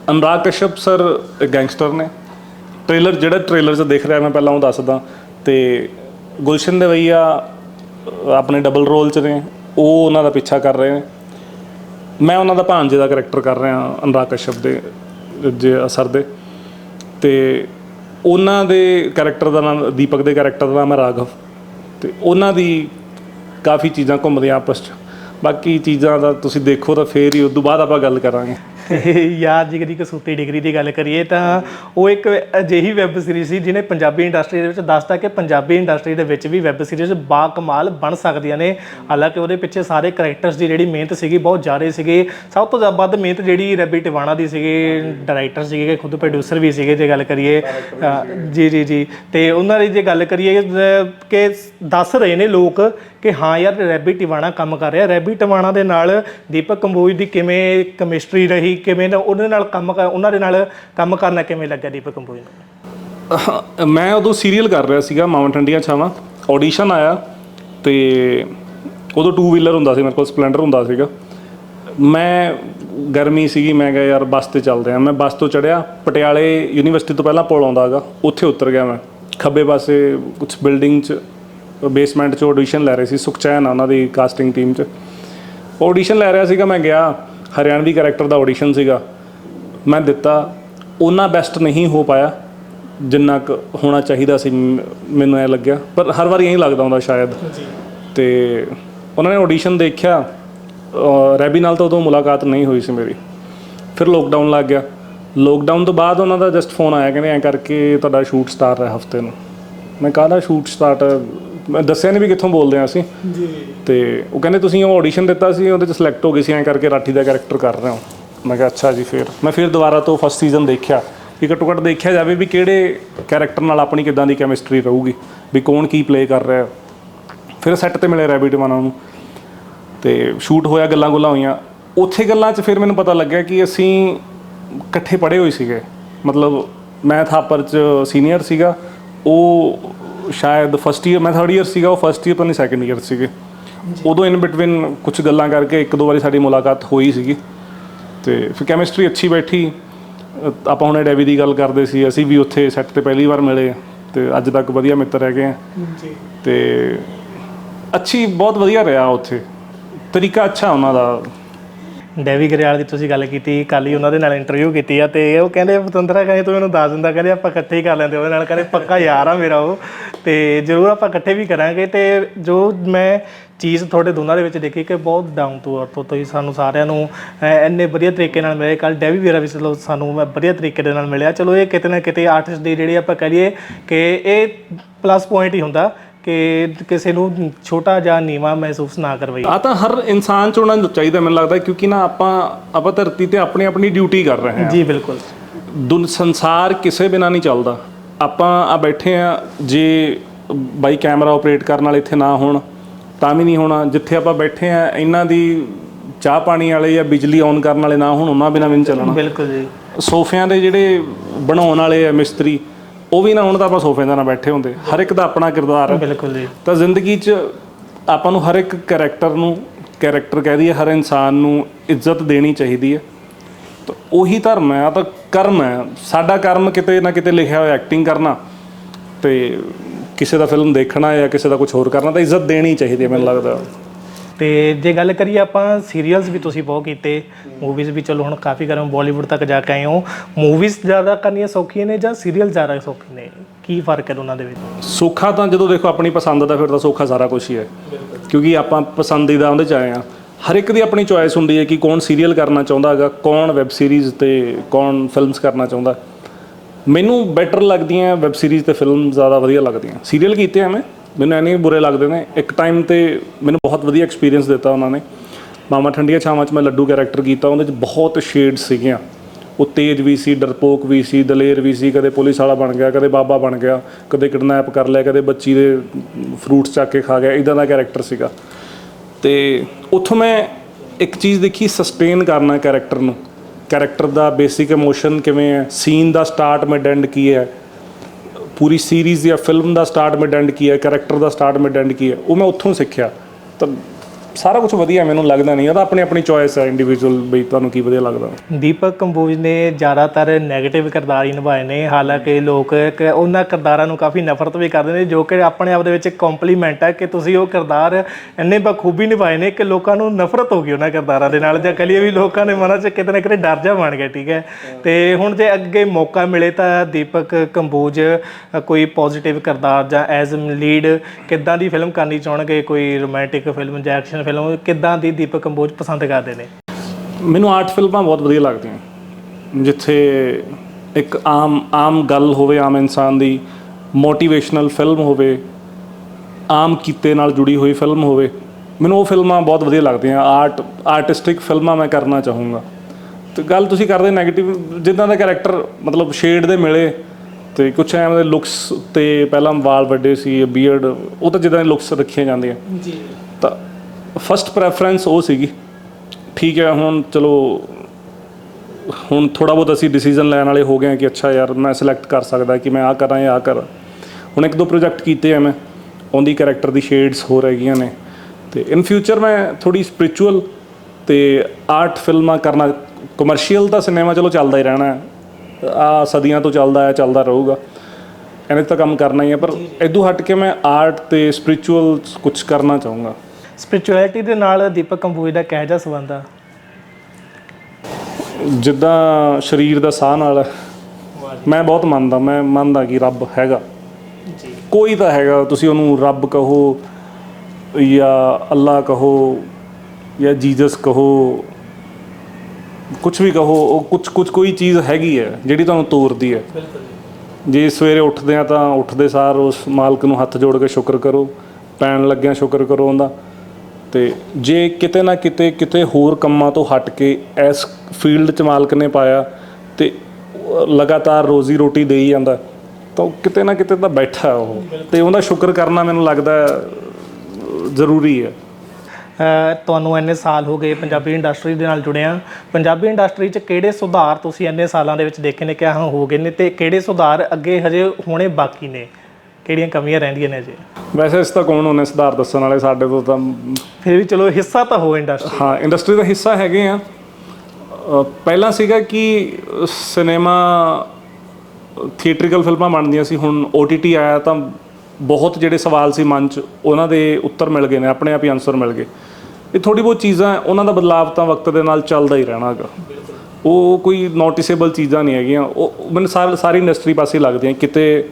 ਅਨੁਰਾਗ ਕਸ਼ਪ ਸਰ ਗੈਂਗਸਟਰ ਨੇ। ਟ੍ਰੇਲਰ ਜਿਹੜਾ ਟ੍ਰੇਲਰ 'ਚ ਦੇਖ ਰਿਹਾ ਮੈਂ ਪਹਿਲਾਂ ਉਹ ਦੱਸਦਾ। ਤੇ ਗੁਲਸ਼ਨ ਦੇ ਭਈਆ ਆਪਣੇ ਡਬਲ ਰੋਲ 'ਚ ਨੇ। ਉਹ ਉਹਨਾਂ ਦਾ ਪਿੱਛਾ ਕਰ ਰਹੇ ਨੇ। ਮੈਂ ਉਹਨਾਂ ਦਾ ਭਾਂਜੇ ਦਾ ਕਰੈਕਟਰ ਕਰ ਰਿਹਾ, ਅਨੁਰਾਗ ਕਸ਼ਪ ਦੇ, ਜੇ ਅਸਰ ਦੇ। ਤੇ ਉਹਨਾਂ ਦੇ ਕਰੈਕਟਰ ਦਾ ਨਾਮ, ਦੀਪਕ ਦੇ ਕਰੈਕਟਰ ਦਾ ਨਾਮ ਹੈ ਰਾਘਵ। ਤੇ ਉਹਨਾਂ ਦੀ ਕਾਫੀ ਚੀਜ਼ਾਂ ਘੁੰਮਦੀਆਂ ਆਪਸ 'ਚ। ਬਾਕੀ ਚੀਜ਼ਾਂ ਦਾ ਤੁਸੀਂ ਦੇਖੋ ਤਾਂ ਫੇਰ ਹੀ, ਉਸ ਤੋਂ ਬਾਅਦ ਆਪਾਂ ਗੱਲ ਕਰਾਂਗੇ। ਤੇ ਯਾਰ ਜਿਗਰੀ ਕਸੂਤੀ ਡਿਗਰੀ ਦੀ ਗੱਲ ਕਰੀਏ ਤਾਂ ਉਹ ਇੱਕ ਅਜਿਹੀ ਵੈਬ ਸੀਰੀਜ਼ ਸੀ ਜਿਹਨੇ ਪੰਜਾਬੀ ਇੰਡਸਟਰੀ ਦੇ ਵਿੱਚ ਦੱਸਤਾ ਕਿ ਪੰਜਾਬੀ ਇੰਡਸਟਰੀ ਦੇ ਵਿੱਚ ਵੀ ਵੈਬ ਸੀਰੀਜ਼ ਬਾ ਕਮਾਲ ਬਣ ਸਕਦੀਆਂ ਨੇ। ਹਾਲਾਂਕਿ ਉਹਦੇ ਪਿੱਛੇ ਸਾਰੇ ਕੈਰੈਕਟਰਸ ਦੀ ਜਿਹੜੀ ਮਿਹਨਤ ਸੀਗੀ, ਬਹੁਤ ਜ਼ਿਆਦਾ ਸੀਗੀ। ਸਭ ਤੋਂ ਜ਼ਿਆਦਾ ਵੱਧ ਮਿਹਨਤ ਜਿਹੜੀ ਰੈਬੀ ਟਿਵਾਣਾ ਦੀ ਸੀਗੀ ਡਾਇਰੈਕਟਰ ਸੀਗੇ ਖੁਦ ਪ੍ਰੋਡਿਊਸਰ ਵੀ ਸੀਗੇ ਜੇ ਗੱਲ ਕਰੀਏ। ਜੀ ਜੀ ਜੀ। ਤੇ ਉਹਨਾਂ ਦੀ ਜੇ ਗੱਲ ਕਰੀਏ ਕਿ ਦੱਸ ਰਹੇ ਨੇ ਲੋਕ ਕਿ ਹਾਂ ਯਾਰ ਰੈਬੀ ਟਿਵਾਣਾ ਕੰਮ ਕਰ ਰਿਹਾ। ਰੈਬੀ ਟਿਵਾਣਾ ਦੇ ਨਾਲ ਦੀਪਕ ਕੰਬੋਜ ਦੀ ਕਿਵੇਂ ਕੈਮਿਸਟਰੀ ਰਹੀ, ਕਿਵੇਂ ਨਾ ਉਹਦੇ ਨਾਲ ਕੰਮ ਕਰ- ਉਹਨਾਂ ਦੇ ਨਾਲ ਕੰਮ ਕਰਨਾ ਕਿਵੇਂ ਲੱਗਿਆ ਦੀਪਕ ਕੰਬੋਜ ਨੂੰ ਮੈਂ ਉਦੋਂ ਸੀਰੀਅਲ ਕਰ ਰਿਹਾ ਸੀਗਾ, ਮਾਵਾਂ ਠੰਡੀਆਂ ਛਾਵਾਂ। ਆਡੀਸ਼ਨ ਆਇਆ ਤੇ ਉਦੋਂ ਟੂ ਵੀਲਰ ਹੁੰਦਾ ਸੀ, ਮੇਰੇ ਕੋਲ ਸਪਲੈਂਡਰ ਹੁੰਦਾ ਸੀਗਾ। ਮੈਂ ਗਰਮੀ ਸੀਗੀ, ਮੈਂ ਕਿਹਾ ਯਾਰ ਬੱਸ ਤੇ ਚੱਲਦੇ ਆ ਮੈਂ ਬੱਸ ਤੋਂ ਚੜਿਆ ਪਟਿਆਲੇ ਯੂਨੀਵਰਸਿਟੀ ਤੋਂ ਪਹਿਲਾਂ ਪੁਲ ਆਉਂਦਾ ਹੈਗਾ, ਉੱਥੇ ਉਤਰ ਗਿਆ ਮੈਂ। ਖੱਬੇ ਪਾਸੇ ਕੁਝ ਬਿਲਡਿੰਗ 'ਚ ਬੇਸਮੈਂਟ 'ਚ ਆਡੀਸ਼ਨ ਲੈ ਰਹੇ ਸੀ ਸੁਖਚੈਨ ਆ ਉਹਨਾਂ ਦੀ ਕਾਸਟਿੰਗ ਟੀਮ 'ਚ। ਆਡੀਸ਼ਨ ਲੈ ਰਿਹਾ ਸੀਗਾ ਮੈਂ ਗਿਆ ਹਰਿਆਣਵੀ ਕੈਰੈਕਟਰ ਦਾ ਆਡੀਸ਼ਨ ਸੀਗਾ। ਮੈਂ ਦਿੱਤਾ ਉਹਨਾਂ ਬੈਸਟ ਨਹੀਂ ਹੋ ਪਾਇਆ ਜਿੰਨਾ ਕੁ ਹੋਣਾ ਚਾਹੀਦਾ ਸੀ ਮੈਨੂੰ ਐ ਲੱਗਿਆ। ਪਰ ਹਰ ਵਾਰੀ ਐਂ ਲੱਗਦਾ ਹੁੰਦਾ ਸ਼ਾਇਦ। ਤੇ ਉਹਨਾਂ ਨੇ ਆਡੀਸ਼ਨ ਦੇਖਿਆ ਅਹ ਰੈਬੀ ਨਾਲ ਤਾਂ ਉਦੋਂ ਮੁਲਾਕਾਤ ਨਹੀਂ ਹੋਈ ਸੀ ਮੇਰੀ। ਫਿਰ ਲੋਕਡਾਊਨ ਲੱਗ ਗਿਆ। ਲੋਕਡਾਊਨ ਤੋਂ ਬਾਅਦ ਉਹਨਾਂ ਦਾ ਜਸਟ ਫੋਨ ਆਇਆ ਕਹਿੰਦੇ ਐਂ ਕਰਕੇ ਤੁਹਾਡਾ ਸ਼ੂਟ ਸਟਾਰਟ ਹੈ ਹਫ਼ਤੇ ਨੂੰ। ਮੈਂ ਕਾਹਦਾ ਸ਼ੂਟ ਸਟਾਰਟ ਮੈਂ ਦੱਸਿਆ ਨਹੀਂ ਵੀ ਕਿੱਥੋਂ ਬੋਲਦੇ ਆ ਅਸੀਂ। ਜੀ। ਤੇ ਉਹ ਕਹਿੰਦੇ ਤੁਸੀਂ ਉਹ ਆਡੀਸ਼ਨ ਦਿੱਤਾ ਸੀ ਉਹਦੇ ਚ ਸਿਲੈਕਟ ਹੋ ਗਏ ਸੀ ਐਂ ਕਰਕੇ ਰਾਠੀ ਦਾ ਕੈਰੈਕਟਰ ਕਰ ਰਹੇ ਹੋ। ਮੈਂ ਕਿਹਾ ਅੱਛਾ ਜੀ ਫਿਰ। ਮੈਂ ਫਿਰ ਦੁਬਾਰਾ ਤੋਂ ਫਸਟ ਸੀਜ਼ਨ ਦੇਖਿਆ ਵੀ ਘੱਟੋ ਘੱਟ ਦੇਖਿਆ ਜਾਵੇ ਵੀ ਕਿਹੜੇ ਕੈਰੈਕਟਰ ਨਾਲ ਆਪਣੀ ਕਿੱਦਾਂ ਦੀ ਕੈਮਿਸਟਰੀ ਰਹੂਗੀ ਵੀ ਕੌਣ ਕੀ ਪਲੇ ਕਰ ਰਿਹਾ। ਫਿਰ ਸੈੱਟ ਤੇ ਮਿਲੇ ਰੈਬਿਟ ਮਾਨਾ ਨੂੰ। ਤੇ ਸ਼ੂਟ ਹੋਇਆ ਗੱਲਾਂ ਗੁੱਲਾਂ ਹੋਈਆਂ। ਉੱਥੇ ਗੱਲਾਂ 'ਚ ਫਿਰ ਮੈਨੂੰ ਪਤਾ ਲੱਗਿਆ ਕਿ ਅਸੀਂ ਇਕੱਠੇ ਪੜ੍ਹੇ ਹੋਏ ਸੀਗੇ। ਮਤਲਬ ਮੈਂ ਥਾਪਰ 'ਚ ਸੀਨੀਅਰ ਸੀਗਾ ਉਹ ਸ਼ਾਇਦ ਫਸਟ ਈਅਰ ਮੈਂ ਥਰਡ ਈਅਰ ਸੀਗਾ ਉਹ ਫਸਟ ਈਅਰ ਤੋਂ ਨਹੀਂ ਸੈਕੰਡ ਈਅਰ ਸੀਗੇ। ਉਦੋਂ ਇਨ ਬਿਟਵੀਨ ਕੁਝ ਗੱਲਾਂ ਕਰਕੇ ਇੱਕ ਦੋ ਵਾਰੀ ਸਾਡੀ ਮੁਲਾਕਾਤ ਹੋਈ ਸੀਗੀ। ਤੇ ਫਿਰ ਕੈਮਿਸਟਰੀ ਅੱਛੀ ਬੈਠੀ। ਆਪਾਂ ਹੁਣੇ ਡੈਵੀ ਦੀ ਗੱਲ ਕਰਦੇ ਸੀ ਅਸੀਂ ਵੀ ਉੱਥੇ ਸੈੱਟ ਤੇ ਪਹਿਲੀ ਵਾਰ ਮਿਲੇ। ਤੇ ਅੱਜ ਤੱਕ ਵਧੀਆ ਮਿੱਤਰ ਹੈਗੇ ਆ। ਜੀ। ਤੇ ਅੱਛੀ ਬਹੁਤ ਵਧੀਆ ਰਿਹਾ ਉੱਥੇ। ਤਰੀਕਾ ਅੱਛਾ ਉਹਨਾਂ ਦਾ। ਡੈਵੀ ਗਰੇਵਾਲ ਦੀ ਤੁਸੀਂ ਗੱਲ ਕੀਤੀ ਕੱਲ ਹੀ ਉਹਨਾਂ ਦੇ ਨਾਲ ਇੰਟਰਵਿਊ ਕੀਤੀ ਆ ਤੇ ਉਹ ਕਹਿੰਦੇ ਪਤੰਦਰਾ ਕਹਿੰਦੇ ਤੂੰ ਮੈਨੂੰ ਦੱਸ ਦਿੰਦਾ ਕਹਿੰਦੇ ਆਪਾਂ ਇਕੱਠੇ ਹੀ ਕਰ ਲੈਂਦੇ ਉਹਦੇ ਨਾਲ ਕਹਿੰਦੇ ਪੱਕਾ ਯਾਰ ਆ ਮੇਰਾ ਉਹ। ਤੇ ਜ਼ਰੂਰ ਆਪਾਂ ਇਕੱਠੇ ਵੀ ਕਰਾਂਗੇ ਤੇ ਜੋ ਮੈਂ ਚੀਜ਼ ਤੁਹਾਡੇ ਦੋਨਾਂ ਦੇ ਵਿੱਚ ਦੇਖੀ ਕਿ ਬਹੁਤ ਡਾਊਨ ਟੂ ਅਰਥ ਤੁਸੀਂ ਸਾਨੂੰ ਸਾਰਿਆਂ ਨੂੰ ਅਹ, ਇੰਨੇ ਵਧੀਆ ਤਰੀਕੇ ਨਾਲ ਮਿਲੇ। ਕੱਲ ਡੈਵੀ ਵੀਰਾ ਵੀ ਚਲੋ ਸਾਨੂੰ ਮੈਂ ਵਧੀਆ ਤਰੀਕੇ ਦੇ ਨਾਲ ਮਿਲਿਆ। ਚਲੋ ਇਹ ਕਿਤੇ ਨਾ ਕਿਤੇ ਆਰਟਿਸਟ ਦੀ ਜਿਹੜੀ ਆਪਾਂ ਕਹੀਏ ਕਿ ਇਹ ਪਲੱਸ ਪੁਆਇੰਟ ਹੀ ਹੁੰਦਾ। ਕਿ ਕਿਸੇ ਨੂੰ ਛੋਟਾ ਜਾਂ ਨੀਵਾ ਮਹਿਸੂਸ ਨਾ ਕਰਵਾਈ ਆ ਤਾਂ ਹਰ ਇਨਸਾਨ ਚ ਹੋਣਾ ਚਾਹੀਦਾ ਮੈਨੂੰ ਲੱਗਦਾ ਕਿਉਂਕਿ ਨਾ ਆਪਾਂ ਆਪਾਂ ਧਰਤੀ ਤੇ ਆਪਣੀ ਆਪਣੀ ਡਿਊਟੀ ਕਰ ਰਹੇ ਹਾਂ। ਜੀ ਬਿਲਕੁਲ। ਦੁਨ ਸੰਸਾਰ ਕਿਸੇ ਬਿਨਾ ਨਹੀਂ ਚੱਲਦਾ। ਆਪਾਂ ਆ ਬੈਠੇ ਆ ਜੇ ਬਾਈ ਕੈਮਰਾ ਆਪਰੇਟ ਕਰਨ ਵਾਲੇ ਇੱਥੇ ਨਾ ਹੋਣ ਤਾਂ ਵੀ ਨਹੀਂ ਹੋਣਾ। ਜਿੱਥੇ ਆਪਾਂ ਬੈਠੇ ਆ ਇਹਨਾਂ ਦੀ ਚਾਹ ਪਾਣੀ ਵਾਲੇ ਜਾਂ ਬਿਜਲੀ ਆਨ ਕਰਨ ਵਾਲੇ ਨਾ ਹੋਣ ਉਹਨਾਂ ਬਿਨਾ ਵੀ ਨਹੀਂ ਚੱਲਣਾ। ਬਿਲਕੁਲ ਜੀ। ਸੋਫਿਆਂ ਦੇ ਜਿਹੜੇ ਬਣਾਉਣ ਵਾਲੇ ਆ ਮਿਸਤਰੀ ਉਹ ਵੀ ਨਾ ਹੁਣ ਤਾਂ ਆਪਾਂ ਸੋਫੇ ਦੇ ਨਾਲ ਬੈਠੇ ਹੁੰਦੇ ਹਰ ਇੱਕ ਦਾ ਆਪਣਾ ਕਿਰਦਾਰ ਹੈ। ਬਿਲਕੁਲ ਜੀ। ਤਾਂ ਜ਼ਿੰਦਗੀ 'ਚ ਆਪਾਂ ਨੂੰ ਹਰ ਇੱਕ ਕੈਰੈਕਟਰ ਨੂੰ ਕੈਰੈਕਟਰ ਕਹਿ ਦਈਏ ਹਰ ਇਨਸਾਨ ਨੂੰ ਇੱਜ਼ਤ ਦੇਣੀ ਚਾਹੀਦੀ ਹੈ। ਤਾਂ ਉਹੀ ਧਰਮ ਹੈ ਆ ਤਾਂ ਕਰਮ ਹੈ। ਸਾਡਾ ਕਰਮ ਕਿਤੇ ਨਾ ਕਿਤੇ ਲਿਖਿਆ ਹੋਇਆ ਐਕਟਿੰਗ ਕਰਨਾ ਤੇ ਕਿਸੇ ਦਾ ਫਿਲਮ ਦੇਖਣਾ ਜਾਂ ਕਿਸੇ ਦਾ ਕੁਝ ਹੋਰ ਕਰਨਾ ਤਾਂ ਇੱਜ਼ਤ ਦੇਣੀ ਚਾਹੀਦੀ ਹੈ ਮੈਨੂੰ ਲੱਗਦਾ। ਤੇ ਜੇ ਗੱਲ ਕਰੀਏ ਆਪਾਂ ਸੀਰੀਅਲਸ ਵੀ ਤੁਸੀਂ ਬਹੁਤ ਕੀਤੇ ਮੂਵੀਜ਼ ਵੀ ਚਲੋ ਹੁਣ ਕਾਫੀ ਕਰਮ ਬਾਲੀਵੁੱਡ ਤੱਕ ਜਾ ਕੇ ਆਏ ਹੋ। ਮੂਵੀਜ਼ ਜ਼ਿਆਦਾ ਕਰਨੀਆਂ ਸੌਖੀਆਂ ਨੇ ਜਾਂ ਸੀਰੀਅਲ ਜ਼ਿਆਦਾ ਸੌਖੇ ਨੇ? ਕੀ ਫ਼ਰਕ ਹੈ ਉਹਨਾਂ ਦੇ ਵਿੱਚ? ਸੌਖਾ ਤਾਂ ਜਦੋਂ ਦੇਖੋ ਆਪਣੀ ਪਸੰਦ ਦਾ, ਫਿਰ ਤਾਂ ਸੌਖਾ ਸਾਰਾ ਕੁਝ ਹੀ ਹੈ। ਕਿਉਂਕਿ ਆਪਾਂ ਪਸੰਦੀਦਾ ਉਹਦੇ ਚ ਆਏ ਆ ਹਰ ਇੱਕ ਦੀ ਆਪਣੀ ਚੁਆਇਸ ਹੁੰਦੀ ਹੈ ਕਿ ਕੌਣ ਸੀਰੀਅਲ ਕਰਨਾ ਚਾਹੁੰਦਾ ਹੈਗਾ, ਕੌਣ ਵੈਬ ਸੀਰੀਜ਼ ਤੇ ਕੌਣ ਫਿਲਮਸ ਕਰਨਾ ਚਾਹੁੰਦਾ। ਮੈਨੂੰ ਬੈਟਰ ਲੱਗਦੀਆਂ ਵੈਬ ਸੀਰੀਜ਼ ਤੇ ਫਿਲਮ ਜ਼ਿਆਦਾ ਵਧੀਆ ਲੱਗਦੀਆਂ। ਸੀਰੀਅਲ ਕੀਤੇ ਆ ਮੈਂ? ਮੈਨੂੰ ਐਨੇ ਬੁਰੇ ਲੱਗਦੇ ਨੇ। ਇੱਕ ਟਾਈਮ ਤੇ ਮੈਨੂੰ ਬਹੁਤ ਵਧੀਆ ਐਕਸਪੀਰੀਅੰਸ ਦਿੱਤਾ ਉਹਨਾਂ ਨੇ। ਮਾਮਾ ਠੰਡੀਆਂ ਛਾਵਾਂ 'ਚ ਮੈਂ ਲੱਡੂ ਕੈਰੈਕਟਰ ਕੀਤਾ, ਉਹਦੇ 'ਚ ਬਹੁਤ ਸ਼ੇਡਸ ਸੀਗੀਆਂ। ਉਹ ਤੇਜ ਵੀ ਸੀ, ਡਰਪੋਕ ਵੀ ਸੀ, ਦਲੇਰ ਵੀ ਸੀ, ਕਦੇ ਪੁਲਿਸ ਵਾਲਾ ਬਣ ਗਿਆ, ਕਦੇ ਬਾਬਾ ਬਣ ਗਿਆ, ਕਦੇ ਕਿਡਨੈਪ ਕਰ ਲਿਆ, ਕਦੇ ਬੱਚੀ ਦੇ ਫਰੂਟਸ ਚੱਕ ਕੇ ਖਾ ਗਿਆ ਇਦਾਂ ਦਾ ਕੈਰੈਕਟਰ ਸੀਗਾ। ਤੇ ਉੱਥੋਂ ਮੈਂ ਇੱਕ ਚੀਜ਼ ਦੇਖੀ ਸਸਟੇਨ ਕਰਨਾ ਕੈਰੈਕਟਰ ਨੂੰ। ਕੈਰੈਕਟਰ ਦਾ ਬੇਸਿਕ ਇਮੋਸ਼ਨ ਕਿਵੇਂ ਹੈ? ਸੀਨ ਦਾ ਸਟਾਰਟ ਮਿਡ ਐਂਡ ਕੀ ਹੈ? ਪੂਰੀ ਸੀਰੀਜ਼ ਜਾਂ ਫਿਲਮ ਦਾ ਸਟਾਰਟ ਮਿਡ ਐਂਡ ਕੀ ਹੈ ਕੈਰੈਕਟਰ ਦਾ ਸਟਾਰਟ ਮਿਡ ਐਂਡ ਕੀ ਹੈ, ਉਹ ਮੈਂ ਉੱਥੋਂ ਸਿੱਖਿਆ। ਤਾਂ ਸਾਰਾ ਕੁਝ ਵਧੀਆ ਮੈਨੂੰ ਲੱਗਦਾ ਨਹੀਂ। ਉਹਦਾ ਆਪਣੀ ਆਪਣੀ ਚੋਇਸ ਹੈ ਇੰਡੀਵਿਜੂਅਲ ਬਈ ਤੁਹਾਨੂੰ ਕੀ ਵਧੀਆ ਲੱਗਦਾ। ਦੀਪਕ ਕੰਬੋਜ ਨੇ ਜ਼ਿਆਦਾਤਰ 네ਗੇਟਿਵ ਕਿਰਦਾਰ ਹੀ ਨਿਭਾਏ ਨੇ। ਹਾਲਾਂਕਿ ਲੋਕ ਇੱਕ ਉਹਨਾਂ ਕਿਰਦਾਰਾਂ ਨੂੰ ਕਾਫੀ ਨਫ਼ਰਤ ਵੀ ਕਰਦੇ ਨੇ ਜੋ ਕਿ ਆਪਣੇ ਆਪ ਦੇ ਵਿੱਚ ਕੰਪਲੀਮੈਂਟ ਹੈ ਕਿ ਤੁਸੀਂ ਉਹ ਕਿਰਦਾਰ ਇੰਨੇ ਬਖੂਬੀ ਨਿਭਾਏ ਨੇ ਕਿ ਲੋਕਾਂ ਨੂੰ ਨਫ਼ਰਤ ਹੋ ਗਈ ਉਹਨਾਂ ਕਿਰਦਾਰਾਂ ਦੇ ਨਾਲ। ਜਾਂ ਕਲੀਏ ਵੀ ਲੋਕਾਂ ਦੇ ਮਨਾਂ 'ਚ ਕਿਤੇ ਨਾ ਕਿਤੇ ਡਰ ਜਾ ਬਣ ਗਿਆ ਠੀਕ ਹੈ। ਤੇ ਹੁਣ ਜੇ ਅੱਗੇ ਮੌਕਾ ਮਿਲੇ ਤਾਂ ਦੀਪਕ ਕੰਬੋਜ ਅ, ਕੋਈ ਪੋਜ਼ਿਟਿਵ ਕਿਰਦਾਰ ਜਾਂ ਐਜ਼ ਲੀਡ ਕਿੱਦਾਂ ਦੀ ਫਿਲਮ ਕਰਨੀ ਚਾਹਣਗੇ? ਕੋਈ ਰੋਮਾਂਟਿਕ ਫਿਲਮ ਜਾਂ ਐਕਸ਼ਨ ਫਿਲਮ ਕਿੱਦਾਂ ਦੀ ਦੀਪਕ ਕੰਬੋਜ ਪਸੰਦ ਕਰਦੇ ਨੇ? ਮੈਨੂੰ ਆਰਟ ਫਿਲਮਾਂ ਬਹੁਤ ਵਧੀਆ ਲੱਗਦੀਆਂ। ਜਿੱਥੇ ਇੱਕ ਆਮ ਆਮ ਗੱਲ ਹੋਵੇ ਆਮ ਇਨਸਾਨ ਦੀ ਮੋਟੀਵੇਸ਼ਨਲ ਫਿਲਮ ਹੋਵੇ ਆਮ ਕੀਤੇ ਨਾਲ ਜੁੜੀ ਹੋਈ ਫਿਲਮ ਹੋਵੇ ਮੈਨੂੰ ਉਹ ਫਿਲਮਾਂ ਬਹੁਤ ਵਧੀਆ ਲੱਗਦੀਆਂ। ਆਰਟ ਆਰਟਿਸਟਿਕ ਫਿਲਮਾਂ ਮੈਂ ਕਰਨਾ ਚਾਹੂੰਗਾ। ਤੇ ਗੱਲ ਤੁਸੀਂ ਕਰਦੇ 네ਗੇਟਿਵ ਜਿੱਦਾਂ ਦਾ ਕੈਰੈਕਟਰ ਮਤਲਬ ਸ਼ੇਡ ਦੇ ਮਿਲੇ ਤੇ ਕੁਛ ਐਵੇਂ ਦੇ ਲੁੱਕਸ ਤੇ ਪਹਿਲਾਂ ਵਾਲ ਵੱਡੇ ਸੀ ਬੀਅਰਡ ਉਹ ਤਾਂ ਜਿੱਦਾਂ ਦੇ ਲੁੱਕਸ ਰੱਖੀਆਂ ਜਾਂਦੀਆਂ। ਜੀ। ਤਾਂ ਫਸਟ ਪ੍ਰੈਫਰੈਂਸ ਉਹ ਸੀਗੀ। ਠੀਕ ਹੈ ਹੁਣ ਚਲੋ ਹੁਣ ਥੋੜਾ ਬਹੁਤ ਅਸੀਂ ਡਿਸੀਜਨ ਲੈਣ ਵਾਲੇ ਹੋ ਗਏ ਹਾਂ ਕਿ ਅੱਛਾ ਯਾਰ ਮੈਂ ਸਿਲੈਕਟ ਕਰ ਸਕਦਾ ਕਿ ਮੈਂ ਆਹ ਕਰਾਂ ਜਾਂ ਆਹ ਕਰਾਂ। ਹੁਣ ਇੱਕ ਦੋ ਪ੍ਰੋਜੈਕਟ ਕੀਤੇ ਆ ਮੈਂ ਉਹਦੀ ਕੈਰੈਕਟਰ ਦੀ ਸ਼ੇਡਸ ਹੋ ਹੈਗੀਆਂ ਨੇ। ਤੇ ਇਨ ਫਿਊਚਰ ਮੈਂ ਥੋੜੀ ਸਪਿਰਚੁਅਲ ਤੇ ਆਰਟ ਫਿਲਮਾਂ ਕਰਨਾ ਕਮਰਸ਼ੀਅਲ ਤਾਂ ਸਿਨੇਮਾ ਚਲੋ ਚੱਲਦਾ ਹੀ ਰਹਿਣਾ ਆ ਸਦੀਆਂ ਤੋਂ ਚੱਲਦਾ ਹੈ ਚੱਲਦਾ ਰਹੂਗਾ। ਇਹਨੇ ਤਾਂ ਕੰਮ ਕਰਨਾ ਹੀ ਹੈ ਪਰ ਇਦੋਂ ਹਟ ਕੇ ਮੈਂ ਆਰਟ ਤੇ ਸਪਿਰਚੁਅਲ ਕੁਝ ਕਰਨਾ ਚਾਹੂੰਗਾ। ਸਪਿਰਚੁਅਲਿਟੀ ਦੇ ਨਾਲ ਦੀਪਕ ਕੰਬੋਜ ਦਾ ਕਿਹੋ ਜਿਹਾ ਸੰਬੰਧ ਆ? ਜਿੱਦਾਂ ਸਰੀਰ ਦਾ ਸਾਹ ਨਾਲ ਮੈਂ ਬਹੁਤ ਮੰਨਦਾ ਮੈਂ ਮੰਨਦਾ ਕਿ ਰੱਬ ਹੈਗਾ। ਜੀ। ਕੋਈ ਤਾਂ ਹੈਗਾ ਤੁਸੀਂ ਉਹਨੂੰ ਰੱਬ ਕਹੋ ਜਾਂ ਅੱਲਾ ਕਹੋ ਜਾਂ ਜੀਸਸ ਕਹੋ ਕੁਝ ਵੀ ਕਹੋ ਉਹ ਕੁਝ ਕੁਝ ਕੋਈ ਚੀਜ਼ ਹੈਗੀ ਹੈ ਜਿਹੜੀ ਤੁਹਾਨੂੰ ਤੋਰਦੀ ਹੈ। ਬਿਲਕੁਲ ਜੇ ਸਵੇਰੇ ਉੱਠਦੇ ਆ ਤਾਂ ਉੱਠਦੇ ਸਾਰ ਉਸ ਮਾਲਕ ਨੂੰ ਹੱਥ ਜੋੜ ਕੇ ਸ਼ੁਕਰ ਕਰੋ ਪੈਣ ਲੱਗਿਆ ਸ਼ੁਕਰ ਕਰੋ ਉਹਦਾ। ਤੇ ਜੇ ਕਿਤੇ ਨਾ ਕਿਤੇ ਕਿਤੇ ਹੋਰ ਕੰਮਾਂ ਤੋਂ ਹਟ ਕੇ ਇਸ ਫੀਲਡ 'ਚ ਮਾਲਕ ਨੇ ਪਾਇਆ ਤੇ ਲਗਾਤਾਰ ਰੋਜ਼ੀ ਰੋਟੀ ਦੇਈ ਜਾਂਦਾ, ਤਾਂ ਕਿਤੇ ਨਾ ਕਿਤੇ ਤਾਂ ਬੈਠਾ ਉਹ। ਤੇ ਉਹਦਾ ਸ਼ੁਕਰ ਕਰਨਾ ਮੈਨੂੰ ਲੱਗਦਾ ਜ਼ਰੂਰੀ ਹੈ। ਤੁਹਾਨੂੰ ਇੰਨੇ ਸਾਲ ਹੋ ਗਏ ਪੰਜਾਬੀ ਇੰਡਸਟਰੀ ਦੇ ਨਾਲ ਜੁੜਿਆ ਪੰਜਾਬੀ ਇੰਡਸਟਰੀ 'ਚ ਕਿਹੜੇ ਸੁਧਾਰ ਤੁਸੀਂ ਇੰਨੇ ਸਾਲਾਂ ਦੇ ਵਿੱਚ ਦੇਖੇ ਨੇ ਕਿ ਹਾਂ ਹੋ ਗਏ ਨੇ ਤੇ ਕਿਹੜੇ ਸੁਧਾਰ ਅੱਗੇ ਹਜੇ ਹੋਣੇ ਬਾਕੀ ਨੇ? ਕਿਹੜੀਆਂ ਕਮੀਆਂ ਰਹਿੰਦੀਆਂ ਨੇ ਅਜੇ? ਵੈਸੇ ਇਸ ਤਾਂ ਕੌਣ ਉਹਨੇ ਸੁਧਾਰ ਦੱਸਣ ਵਾਲੇ ਸਾਡੇ ਤੋਂ ਤਾਂ ਫਿਰ ਵੀ ਚਲੋ ਹਿੱਸਾ ਤਾਂ ਹੋ ਇੰਡਸਟਰੀ ਹਾਂ ਇੰਡਸਟਰੀ ਦਾ ਹਿੱਸਾ ਹੈਗੇ ਆ। ਅ, ਪਹਿਲਾਂ ਸੀਗਾ ਕਿ ਸਿਨੇਮਾ ਥੀਏਟ੍ਰਿਕਲ ਫਿਲਮਾਂ ਬਣਦੀਆਂ ਸੀ ਹੁਣ OTT ਆਇਆ ਤਾਂ ਬਹੁਤ ਜਿਹੜੇ ਸਵਾਲ ਸੀ ਮਨ 'ਚ ਉਹਨਾਂ ਦੇ ਉੱਤਰ ਮਿਲ ਗਏ ਨੇ ਆਪਣੇ ਆਪ ਹੀ ਆਨਸਰ ਮਿਲ ਗਏ। ਇਹ ਥੋੜੀ ਬਹੁਤ ਚੀਜ਼ਾਂ ਉਹਨਾਂ ਦਾ ਬਦਲਾਵ ਤਾਂ ਵਕਤ ਦੇ ਨਾਲ ਚੱਲਦਾ ਹੀ ਰਹਿਣਾ ਹੈਗਾ। ਉਹ ਕੋਈ ਨੋਟਿਸੇਬਲ ਚੀਜ਼ਾਂ ਨਹੀਂ ਹੈਗੀਆਂ। ਉਹ ਉਹ ਮੈਨੂੰ ਸਾਰੀ ਸਾਰੀ ਇੰਡਸਟਰੀ ਪਾਸੇ ਲੱਗਦੀਆਂ ਕਿਤੇ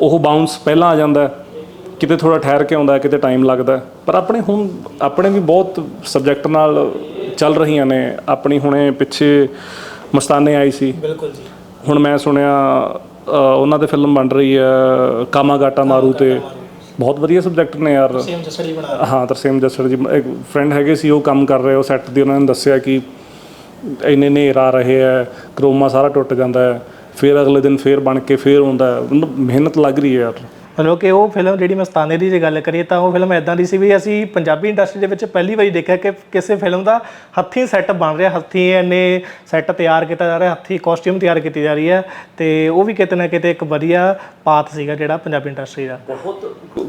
ਉਹ ਬਾਉਂਸ ਪਹਿਲਾਂ ਆ ਜਾਂਦਾ ਕਿਤੇ ਥੋੜਾ ਠਹਿਰ ਕੇ ਆਉਂਦਾ ਕਿਤੇ ਟਾਈਮ ਲੱਗਦਾ। ਪਰ ਆਪਣੇ ਹੁਣ ਆਪਣੇ ਵੀ ਬਹੁਤ ਸਬਜੈਕਟ ਨਾਲ ਚੱਲ ਰਹੀਆਂ ਨੇ। ਆਪਣੀ ਹੁਣੇ ਪਿੱਛੇ ਮਸਤਾਨੇ ਆਈ ਸੀ। ਬਿਲਕੁਲ ਜੀ। ਹੁਣ ਮੈਂ ਸੁਣਿਆ ਉਹਨਾਂ ਦੇ ਫਿਲਮ ਬਣ ਰਹੀ ਹੈ ਕਾਮਾਗਾਟਾ ਮਾਰੂ ਤੇ। ਬਹੁਤ ਵਧੀਆ ਸਬਜੈਕਟ ਨੇ ਯਾਰ। ਸੇਮ ਜਸੜੀ ਬਣਾ ਹਾਂ ਤਰਸੇਮ ਜੱਸੜ ਜੀ। ਇੱਕ ਫਰੈਂਡ ਹੈਗੇ ਸੀ ਉਹ ਕੰਮ ਕਰ ਰਹੇ ਉਹ ਸੈੱਟ ਦੀ ਉਹਨਾਂ ਨੇ ਦੱਸਿਆ ਕਿ ਇੰਨੇ ਹਨੇਰ ਆ ਰਹੇ ਹੈ ਕਰੋਮਾ ਸਾਰਾ ਟੁੱਟ ਜਾਂਦਾ ਹੈ। ਫਿਰ ਅਗਲੇ ਦਿਨ ਫੇਰ ਬਣ ਕੇ ਫੇਰ ਆਉਂਦਾ ਹੈ। ਮਤਲਬ ਮਿਹਨਤ ਲੱਗ ਰਹੀ ਹੈ ਯਾਰ। ਮਤਲਬ ਕਿ ਉਹ ਫਿਲਮ ਜਿਹੜੀ ਮਸਤਾਨੇ ਦੀ ਜੇ ਗੱਲ ਕਰੀਏ ਤਾਂ ਉਹ ਫਿਲਮ ਐਦਾਂ ਦੀ ਸੀ ਵੀ ਅਸੀਂ ਪੰਜਾਬੀ ਇੰਡਸਟਰੀ ਦੇ ਵਿੱਚ ਪਹਿਲੀ ਵਾਰੀ ਦੇਖਿਆ ਕਿ ਕਿਸੇ ਫਿਲਮ ਦਾ ਹੱਥੀਂ ਸੈੱਟ ਬਣ ਰਿਹਾ ਹੱਥੀਂ ਇਹਨੇ ਸੈੱਟ ਤਿਆਰ ਕੀਤਾ ਜਾ ਰਿਹਾ ਹੱਥੀਂ ਕਾਸਟਿਊਮ ਤਿਆਰ ਕੀਤੀ ਜਾ ਰਹੀ ਹੈ ਤੇ ਉਹ ਵੀ ਕਿਤੇ ਨਾ ਕਿਤੇ ਇੱਕ ਵਧੀਆ ਪਾਥ ਸੀਗਾ ਜਿਹੜਾ ਪੰਜਾਬੀ ਇੰਡਸਟਰੀ ਦਾ।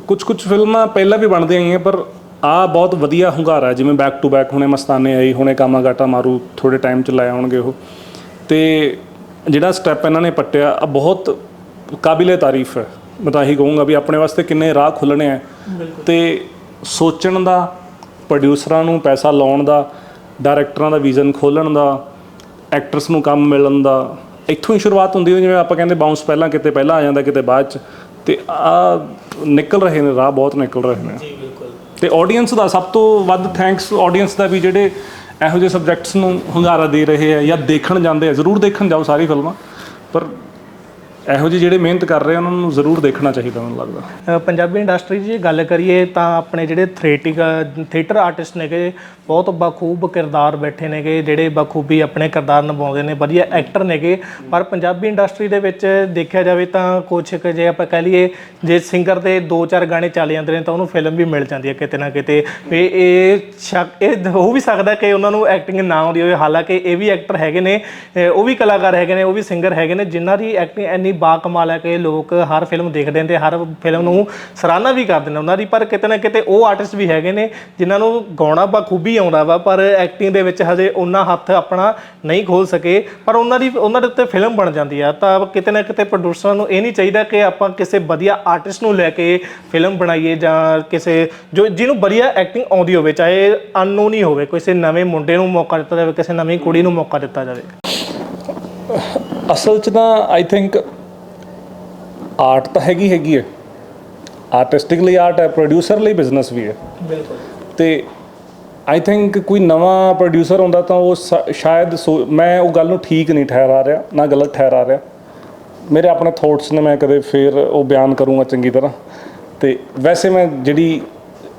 ਕੁਝ ਕੁਝ ਫਿਲਮਾਂ ਪਹਿਲਾਂ ਵੀ ਬਣਦੀਆਂ ਆਈਆਂ ਪਰ ਆ ਬਹੁਤ ਵਧੀਆ ਹੁੰਗਾਰਾ ਜਿਵੇਂ ਬੈਕ ਟੂ ਬੈਕ ਹੁਣੇ ਮਸਤਾਨੇ ਆਈ ਹੁਣੇ ਕਾਮਾਗਾਟਾ ਮਾਰੂ ਥੋੜੇ ਟਾਈਮ ਚ ਲੈ ਆਉਣਗੇ ਉਹ। ਤੇ ਜਿਹੜਾ ਸਟੈਪ ਇਹਨਾਂ ਨੇ ਪੱਟਿਆ ਆ ਬਹੁਤ ਕਾਬਿਲੇ ਤਾਰੀਫ ਹੈ। ਮੈਂ ਤਾਂ ਹੀ ਕਹੂੰਗਾ ਵੀ ਆਪਣੇ ਵਾਸਤੇ ਕਿੰਨੇ ਰਾਹ ਖੁੱਲਣੇ ਆ। ਤੇ ਸੋਚਣ ਦਾ ਪ੍ਰੋਡਿਊਸਰਾਂ ਨੂੰ ਪੈਸਾ ਲਾਉਣ ਦਾ ਡਾਇਰੈਕਟਰਾਂ ਦਾ ਵਿਜ਼ਨ ਖੋਲਣ ਦਾ ਐਕਟਰਸ ਨੂੰ ਕੰਮ ਮਿਲਣ ਦਾ ਇੱਥੋਂ ਹੀ ਸ਼ੁਰੂਆਤ ਹੁੰਦੀ ਹੈ ਜਿਵੇਂ ਆਪਾਂ ਕਹਿੰਦੇ ਬਾਉਂਸ ਪਹਿਲਾਂ ਕਿਤੇ ਪਹਿਲਾਂ ਆ ਜਾਂਦਾ ਕਿਤੇ ਬਾਅਦ ਚ। ਤੇ ਆ ਨਿਕਲ ਰਹੇ ਨੇ ਰਾਹ ਬਹੁਤ ਨਿਕਲ ਰਹੇ ਨੇ। ਜੀ ਬਿਲਕੁਲ। ਤੇ ਆਡੀਅנס ਦਾ ਸਭ ਤੋਂ ਵੱਧ ਥੈਂਕਸ ਆਡੀਅנס ਦਾ ਵੀ ਜਿਹੜੇ ਇਹੋ ਜਿਹੇ ਸਬਜੈਕਟਸ ਨੂੰ ਹੁੰਗਾਰਾ ਦੇ ਰਹੇ ਆ ਜਾਂ ਦੇਖਣ ਜਾਂਦੇ ਆ, ਜ਼ਰੂਰ ਦੇਖਣ ਜਾਓ ਸਾਰੀ ਫਿਲਮਾਂ, ਪਰ ਇਹੋ ਜਿਹੇ ਜਿਹੜੇ ਮਿਹਨਤ ਕਰ ਰਹੇ ਆ ਉਹਨਾਂ ਨੂੰ ਜ਼ਰੂਰ ਦੇਖਣਾ ਚਾਹੀਦਾ ਮੈਨੂੰ ਲੱਗਦਾ। ਅ, ਪੰਜਾਬੀ ਇੰਡਸਟਰੀ 'ਚ ਜੇ ਗੱਲ ਕਰੀਏ ਤਾਂ ਆਪਣੇ ਜਿਹੜੇ ਥੀਏਟਿਕ ਥੀਏਟਰ ਆਰਟਿਸਟ ਨੇਗੇ ਬਹੁਤ ਬਖੂਬ ਕਿਰਦਾਰ ਬੈਠੇ ਨੇਗੇ ਜਿਹੜੇ ਬਖੂਬੀ ਆਪਣੇ ਕਿਰਦਾਰ ਨਿਭਾਉਂਦੇ ਨੇ ਵਧੀਆ ਐਕਟਰ ਨੇਗੇ ਪਰ ਪੰਜਾਬੀ ਇੰਡਸਟਰੀ ਦੇ ਵਿੱਚ ਦੇਖਿਆ ਜਾਵੇ ਤਾਂ ਕੁਛ ਕੁ ਜੇ ਆਪਾਂ ਕਹਿ ਲਈਏ ਜੇ ਸਿੰਗਰ ਦੇ ਦੋ ਚਾਰ ਗਾਣੇ ਚੱਲ ਜਾਂਦੇ ਨੇ ਤਾਂ ਉਹਨੂੰ ਫਿਲਮ ਵੀ ਮਿਲ ਜਾਂਦੀ ਹੈ ਕਿਤੇ ਨਾ ਕਿਤੇ। ਵੀ ਇਹ ਸ਼ੱਕ ਇਹ ਹੋ ਵੀ ਸਕਦਾ ਕਿ ਉਹਨਾਂ ਨੂੰ ਐਕਟਿੰਗ ਨਾ ਆਉਂਦੀ ਹੋਵੇ। ਹਾਲਾਂਕਿ ਇਹ ਵੀ ਐਕਟਰ ਹੈਗੇ ਨੇ ਅ, ਉਹ ਵੀ ਕਲਾਕਾਰ ਹੈਗੇ ਨੇ ਉਹ ਵੀ ਸਿੰਗਰ ਹੈਗੇ ਨੇ ਜਿਨ੍ਹਾਂ ਦੀ ਐਕਟਿੰਗ ਇੰਨੀ ਬਾ ਕਮਾਲ ਹੈ ਕਿ ਲੋਕ ਹਰ ਫਿਲਮ ਦੇਖਦੇ ਨੇ ਤੇ ਹਰ ਫਿਲਮ ਨੂੰ ਸਰਾਹਨਾ ਵੀ ਕਰਦੇ ਨੇ ਉਹਨਾਂ ਦੀ। ਪਰ ਕਿਤੇ ਨਾ ਕਿਤੇ ਉਹ ਆਰਟਿਸਟ ਵੀ ਹੈਗੇ ਨੇ ਜਿਨ੍ਹਾਂ ਨੂੰ ਗਾਉਣਾ ਬਖੂਬੀ ਆਉਂਦਾ ਵਾ, ਪਰ ਐਕਟਿੰਗ ਦੇ ਵਿੱਚ ਹਜੇ ਉਹਨਾਂ ਹੱਥ ਆਪਣਾ ਨਹੀਂ ਖੋਲ ਸਕੇ। ਪਰ ਉਹਨਾਂ ਦੀ, ਉਹਨਾਂ ਦੇ ਉੱਤੇ ਫਿਲਮ ਬਣ ਜਾਂਦੀ ਆ। ਤਾਂ ਕਿਤੇ ਨਾ ਕਿਤੇ ਪ੍ਰੋਡਿਊਸਰਾਂ ਨੂੰ ਇਹ ਨਹੀਂ ਚਾਹੀਦਾ ਕਿ ਆਪਾਂ ਕਿਸੇ ਵਧੀਆ ਆਰਟਿਸਟ ਨੂੰ ਲੈ ਕੇ ਫਿਲਮ ਬਣਾਈਏ ਜਾਂ ਕਿਸੇ ਜੋ ਜਿਹਨੂੰ ਵਧੀਆ ਐਕਟਿੰਗ ਆਉਂਦੀ ਹੋਵੇ, ਚਾਹੇ ਅਨਨੋਨ ਹੀ ਹੋਵੇ, ਕਿਸੇ ਨਵੇਂ ਮੁੰਡੇ ਨੂੰ ਮੌਕਾ ਦਿੱਤਾ ਜਾਵੇ, ਕਿਸੇ ਨਵੀਂ ਕੁੜੀ ਨੂੰ ਮੌਕਾ ਦਿੱਤਾ ਜਾਵੇ। ਅਸਲ 'ਚ ਤਾਂ ਆਈ ਥਿੰਕ ਆਰਟ ਤਾਂ ਹੈਗੀ ਹੈਗੀ ਹੈ। ਆਰਟਿਸਟਿਕ ਲਈ ਆਰਟ ਹੈ ਪ੍ਰੋਡਿਊਸਰ ਲਈ ਬਿਜ਼ਨਸ ਵੀ ਹੈ। ਬਿਲਕੁਲ। ਤੇ ਆਈ ਥਿੰਕ ਕੋਈ ਨਵਾਂ ਪ੍ਰੋਡਿਊਸਰ ਹੁੰਦਾ ਤਾਂ ਉਹ ਸ਼ਾਇਦ ਮੈਂ ਉਹ ਗੱਲ ਨੂੰ ਠੀਕ ਨਹੀਂ ਠਹਿਰਾ ਰਿਹਾ ਨਾ ਗਲਤ ਠਹਿਰਾ ਰਿਹਾ। ਮੇਰੇ ਆਪਣੇ ਥੋਟਸ ਨੇ ਮੈਂ ਕਦੇ ਫੇਰ ਉਹ ਬਿਆਨ ਕਰੂੰਗਾ ਚੰਗੀ ਤਰ੍ਹਾਂ। ਤੇ ਵੈਸੇ ਮੈਂ ਜਿਹੜੀ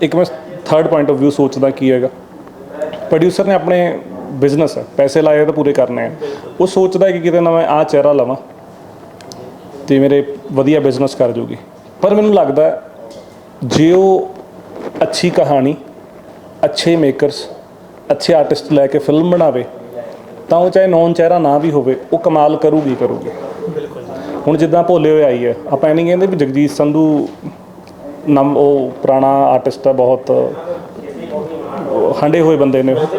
ਇੱਕ ਮੈਂ ਥਰਡ ਪੁਆਇੰਟ ਆਫ View ਸੋਚਦਾ ਕੀ ਹੈਗਾ। ਪ੍ਰੋਡਿਊਸਰ ਨੇ ਆਪਣੇ ਬਿਜ਼ਨਸ ਹੈ ਪੈਸੇ ਲਾਏ ਤਾਂ ਪੂਰੇ ਕਰਨੇ ਆ। ਉਹ ਸੋਚਦਾ ਹੈ ਕਿ ਕਿਤੇ ਨਾ ਮੈਂ ਆ ਚਿਹਰਾ ਲਵਾਂ। ਤੇ ਮੇਰੇ ਵਧੀਆ ਬਿਜ਼ਨਸ ਕਰ ਜੂਗੀ ਪਰ ਮੈਨੂੰ ਲੱਗਦਾ ਜੇ ਉਹ ਅੱਛੀ ਕਹਾਣੀ, ਅੱਛੇ ਮੇਕਰਸ ਅੱਛੇ ਆਰਟਿਸਟ ਲੈ ਕੇ ਫਿਲਮ ਬਣਾਵੇ, ਤਾਂ ਉਹ ਚਾਹੇ ਨੌਨ ਚਿਹਰਾ ਨਾ ਵੀ ਹੋਵੇ, ਉਹ ਕਮਾਲ ਕਰੂਗੀ ਕਰੂਗੀ ਬਿਲਕੁਲ ਹੁਣ ਜਿੱਦਾਂ ਭੋਲੇ ਹੋਏ ਆਈ ਹੈ, ਆਪਾਂ ਇਹ ਨਹੀਂ ਕਹਿੰਦੇ ਵੀ ਜਗਜੀਤ ਸੰਧੂ ਨਮ ਉਹ ਪੁਰਾਣਾ ਆਰਟਿਸਟ ਆ ਬਹੁਤ ਹੰਡੇ ਹੋਏ ਬੰਦੇ ਨੇ ਉਹ।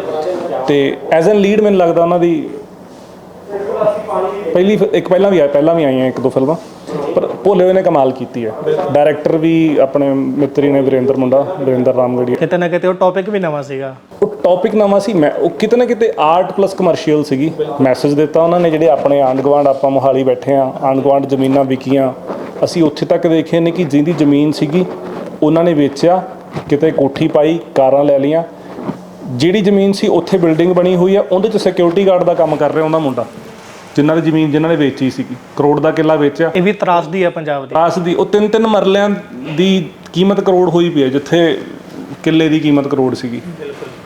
ਤੇ ਐਜ਼ ਐਨ ਲੀਡ ਮੈਨੂੰ ਲੱਗਦਾ ਉਹਨਾਂ ਦੀ ਪਹਿਲੀ ਇੱਕ ਪਹਿਲਾਂ ਵੀ ਆਇਆ ਪਹਿਲਾਂ ਵੀ ਆਈਆਂ ਇੱਕ ਦੋ ਫਿਲਮਾਂ ਪਰ ਭੋਲੇ ਹੋਏ ਨੇ ਕਮਾਲ ਕੀਤੀ ਹੈ। ਡਾਇਰੈਕਟਰ ਵੀ ਆਪਣੇ ਮਿੱਤਰੀ ਨੇ ਵੀਰੇਂਦਰ ਮੁੰਡਾ ਵੀਰੇਂਦਰ ਰਾਮਗੜੀਆ। ਕਿਤੇ ਨਾ ਕਿਤੇ ਉਹ ਟੌਪਿਕ ਵੀ ਨਵਾਂ ਸੀਗਾ। ਉਹ ਟੌਪਿਕ ਨਵਾਂ ਸੀ ਮੈਂ ਉਹ ਕਿਤੇ ਨਾ ਕਿਤੇ ਆਰਟ ਪਲੱਸ ਕਮਰਸ਼ੀਅਲ ਸੀਗੀ। ਮੈਸੇਜ ਦਿੱਤਾ ਉਹਨਾਂ ਨੇ ਜਿਹੜੇ ਆਪਣੇ ਆਂਢ ਗੁਆਂਢ ਆਪਾਂ ਮੋਹਾਲੀ ਬੈਠੇ ਆ ਆਂਢ ਗੁਆਂਢ ਜ਼ਮੀਨਾਂ ਵਿਕੀਆਂ। ਅਸੀਂ ਉੱਥੇ ਤੱਕ ਦੇਖੇ ਨੇ ਕਿ ਜਿਹਦੀ ਜ਼ਮੀਨ ਸੀਗੀ ਉਹਨਾਂ ਨੇ ਵੇਚਿਆ ਕਿਤੇ ਕੋਠੀ ਪਾਈ ਕਾਰਾਂ ਲੈ ਲਈਆਂ। ਜਿਹੜੀ ਜ਼ਮੀਨ ਸੀ ਉੱਥੇ ਬਿਲਡਿੰਗ ਬਣੀ ਹੋਈ ਆ ਉਹਦੇ ਚ ਸਿਕਿਉਰਿਟੀ ਗਾਰਡ ਦਾ ਕੰਮ ਕਰ ਰਿਹਾ ਉਹਦਾ ਮੁੰਡਾ। ਜਿਨ੍ਹਾਂ ਦੀ ਜ਼ਮੀਨ ਜਿਨ੍ਹਾਂ ਨੇ ਵੇਚੀ ਸੀਗੀ ਕਰੋੜ ਦਾ ਕਿੱਲਾ ਵੇਚਿਆ। ਇਹ ਵੀ ਤਰਾਸਦੀ ਹੈ ਪੰਜਾਬ ਦੀ। ਆਸ ਦੀ ਉਹ ਤਿੰਨ ਤਿੰਨ ਮਰਲਿਆਂ ਦੀ ਕੀਮਤ ਕਰੋੜ ਹੋਈ ਪਈ ਹੈ ਜਿੱਥੇ ਕਿੱਲੇ ਦੀ ਕੀਮਤ ਕਰੋੜ ਸੀਗੀ।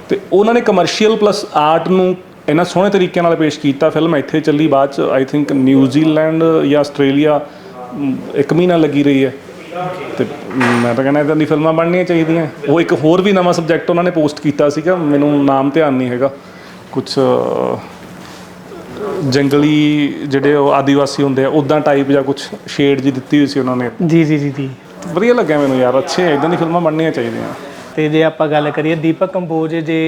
ਤੇ ਉਹਨਾਂ ਨੇ ਕਮਰਸ਼ੀਅਲ ਪਲੱਸ ਆਰਟ ਨੂੰ ਇਹਨਾਂ ਸੋਹਣੇ ਤਰੀਕੇ ਨਾਲ ਪੇਸ਼ ਕੀਤਾ ਫਿਲਮ ਇੱਥੇ ਚੱਲੀ ਬਾਅਦ ਚ ਆਈ ਥਿੰਕ ਨਿਊਜ਼ੀਲੈਂਡ ਜਾਂ ਆਸਟ੍ਰੇਲੀਆ ਮ, ਇੱਕ ਮਹੀਨਾ ਲੱਗੀ ਰਹੀ ਹੈ। ਤੇ ਮੈਂ ਤਾਂ ਕਹਿੰਦਾ ਇਦਾਂ ਦੀ ਫਿਲਮਾਂ ਬਣਨੀਆਂ ਚਾਹੀਦੀਆਂ। ਉਹ ਇੱਕ ਹੋਰ ਵੀ ਨਵਾਂ ਸਬਜੈਕਟ ਉਹਨਾਂ ਨੇ ਪੋਸਟ ਕੀਤਾ ਸੀਗਾ ਮੈਨੂੰ ਨਾਮ ਧਿਆਨ ਨਹੀਂ ਹੈਗਾ। ਕੁਝ ਜੰਗਲੀ ਜਿਹੜੇ ਉਹ ਆਦੀਵਾਸੀ ਹੁੰਦੇ ਆ ਉਦਾਂ ਟਾਈਪ ਜਾਂ ਕੁਝ ਸ਼ੇਡ ਜੀ ਦਿੱਤੀ ਹੋਈ ਸੀ ਉਹਨਾਂ ਨੇ? ਜੀ ਜੀ ਜੀ ਜੀ। ਵਧੀਆ ਲੱਗਿਆ ਮੈਨੂੰ ਯਾਰ ਅੱਛੇ ਇਦਾਂ ਦੀ ਫਿਲਮਾਂ ਬਣਨੀਆਂ ਚਾਹੀਦੀਆਂ। ਤੇ ਜੇ ਆਪਾਂ ਗੱਲ ਕਰੀਏ ਦੀਪਕ ਕੰਬੋਜ ਜੇ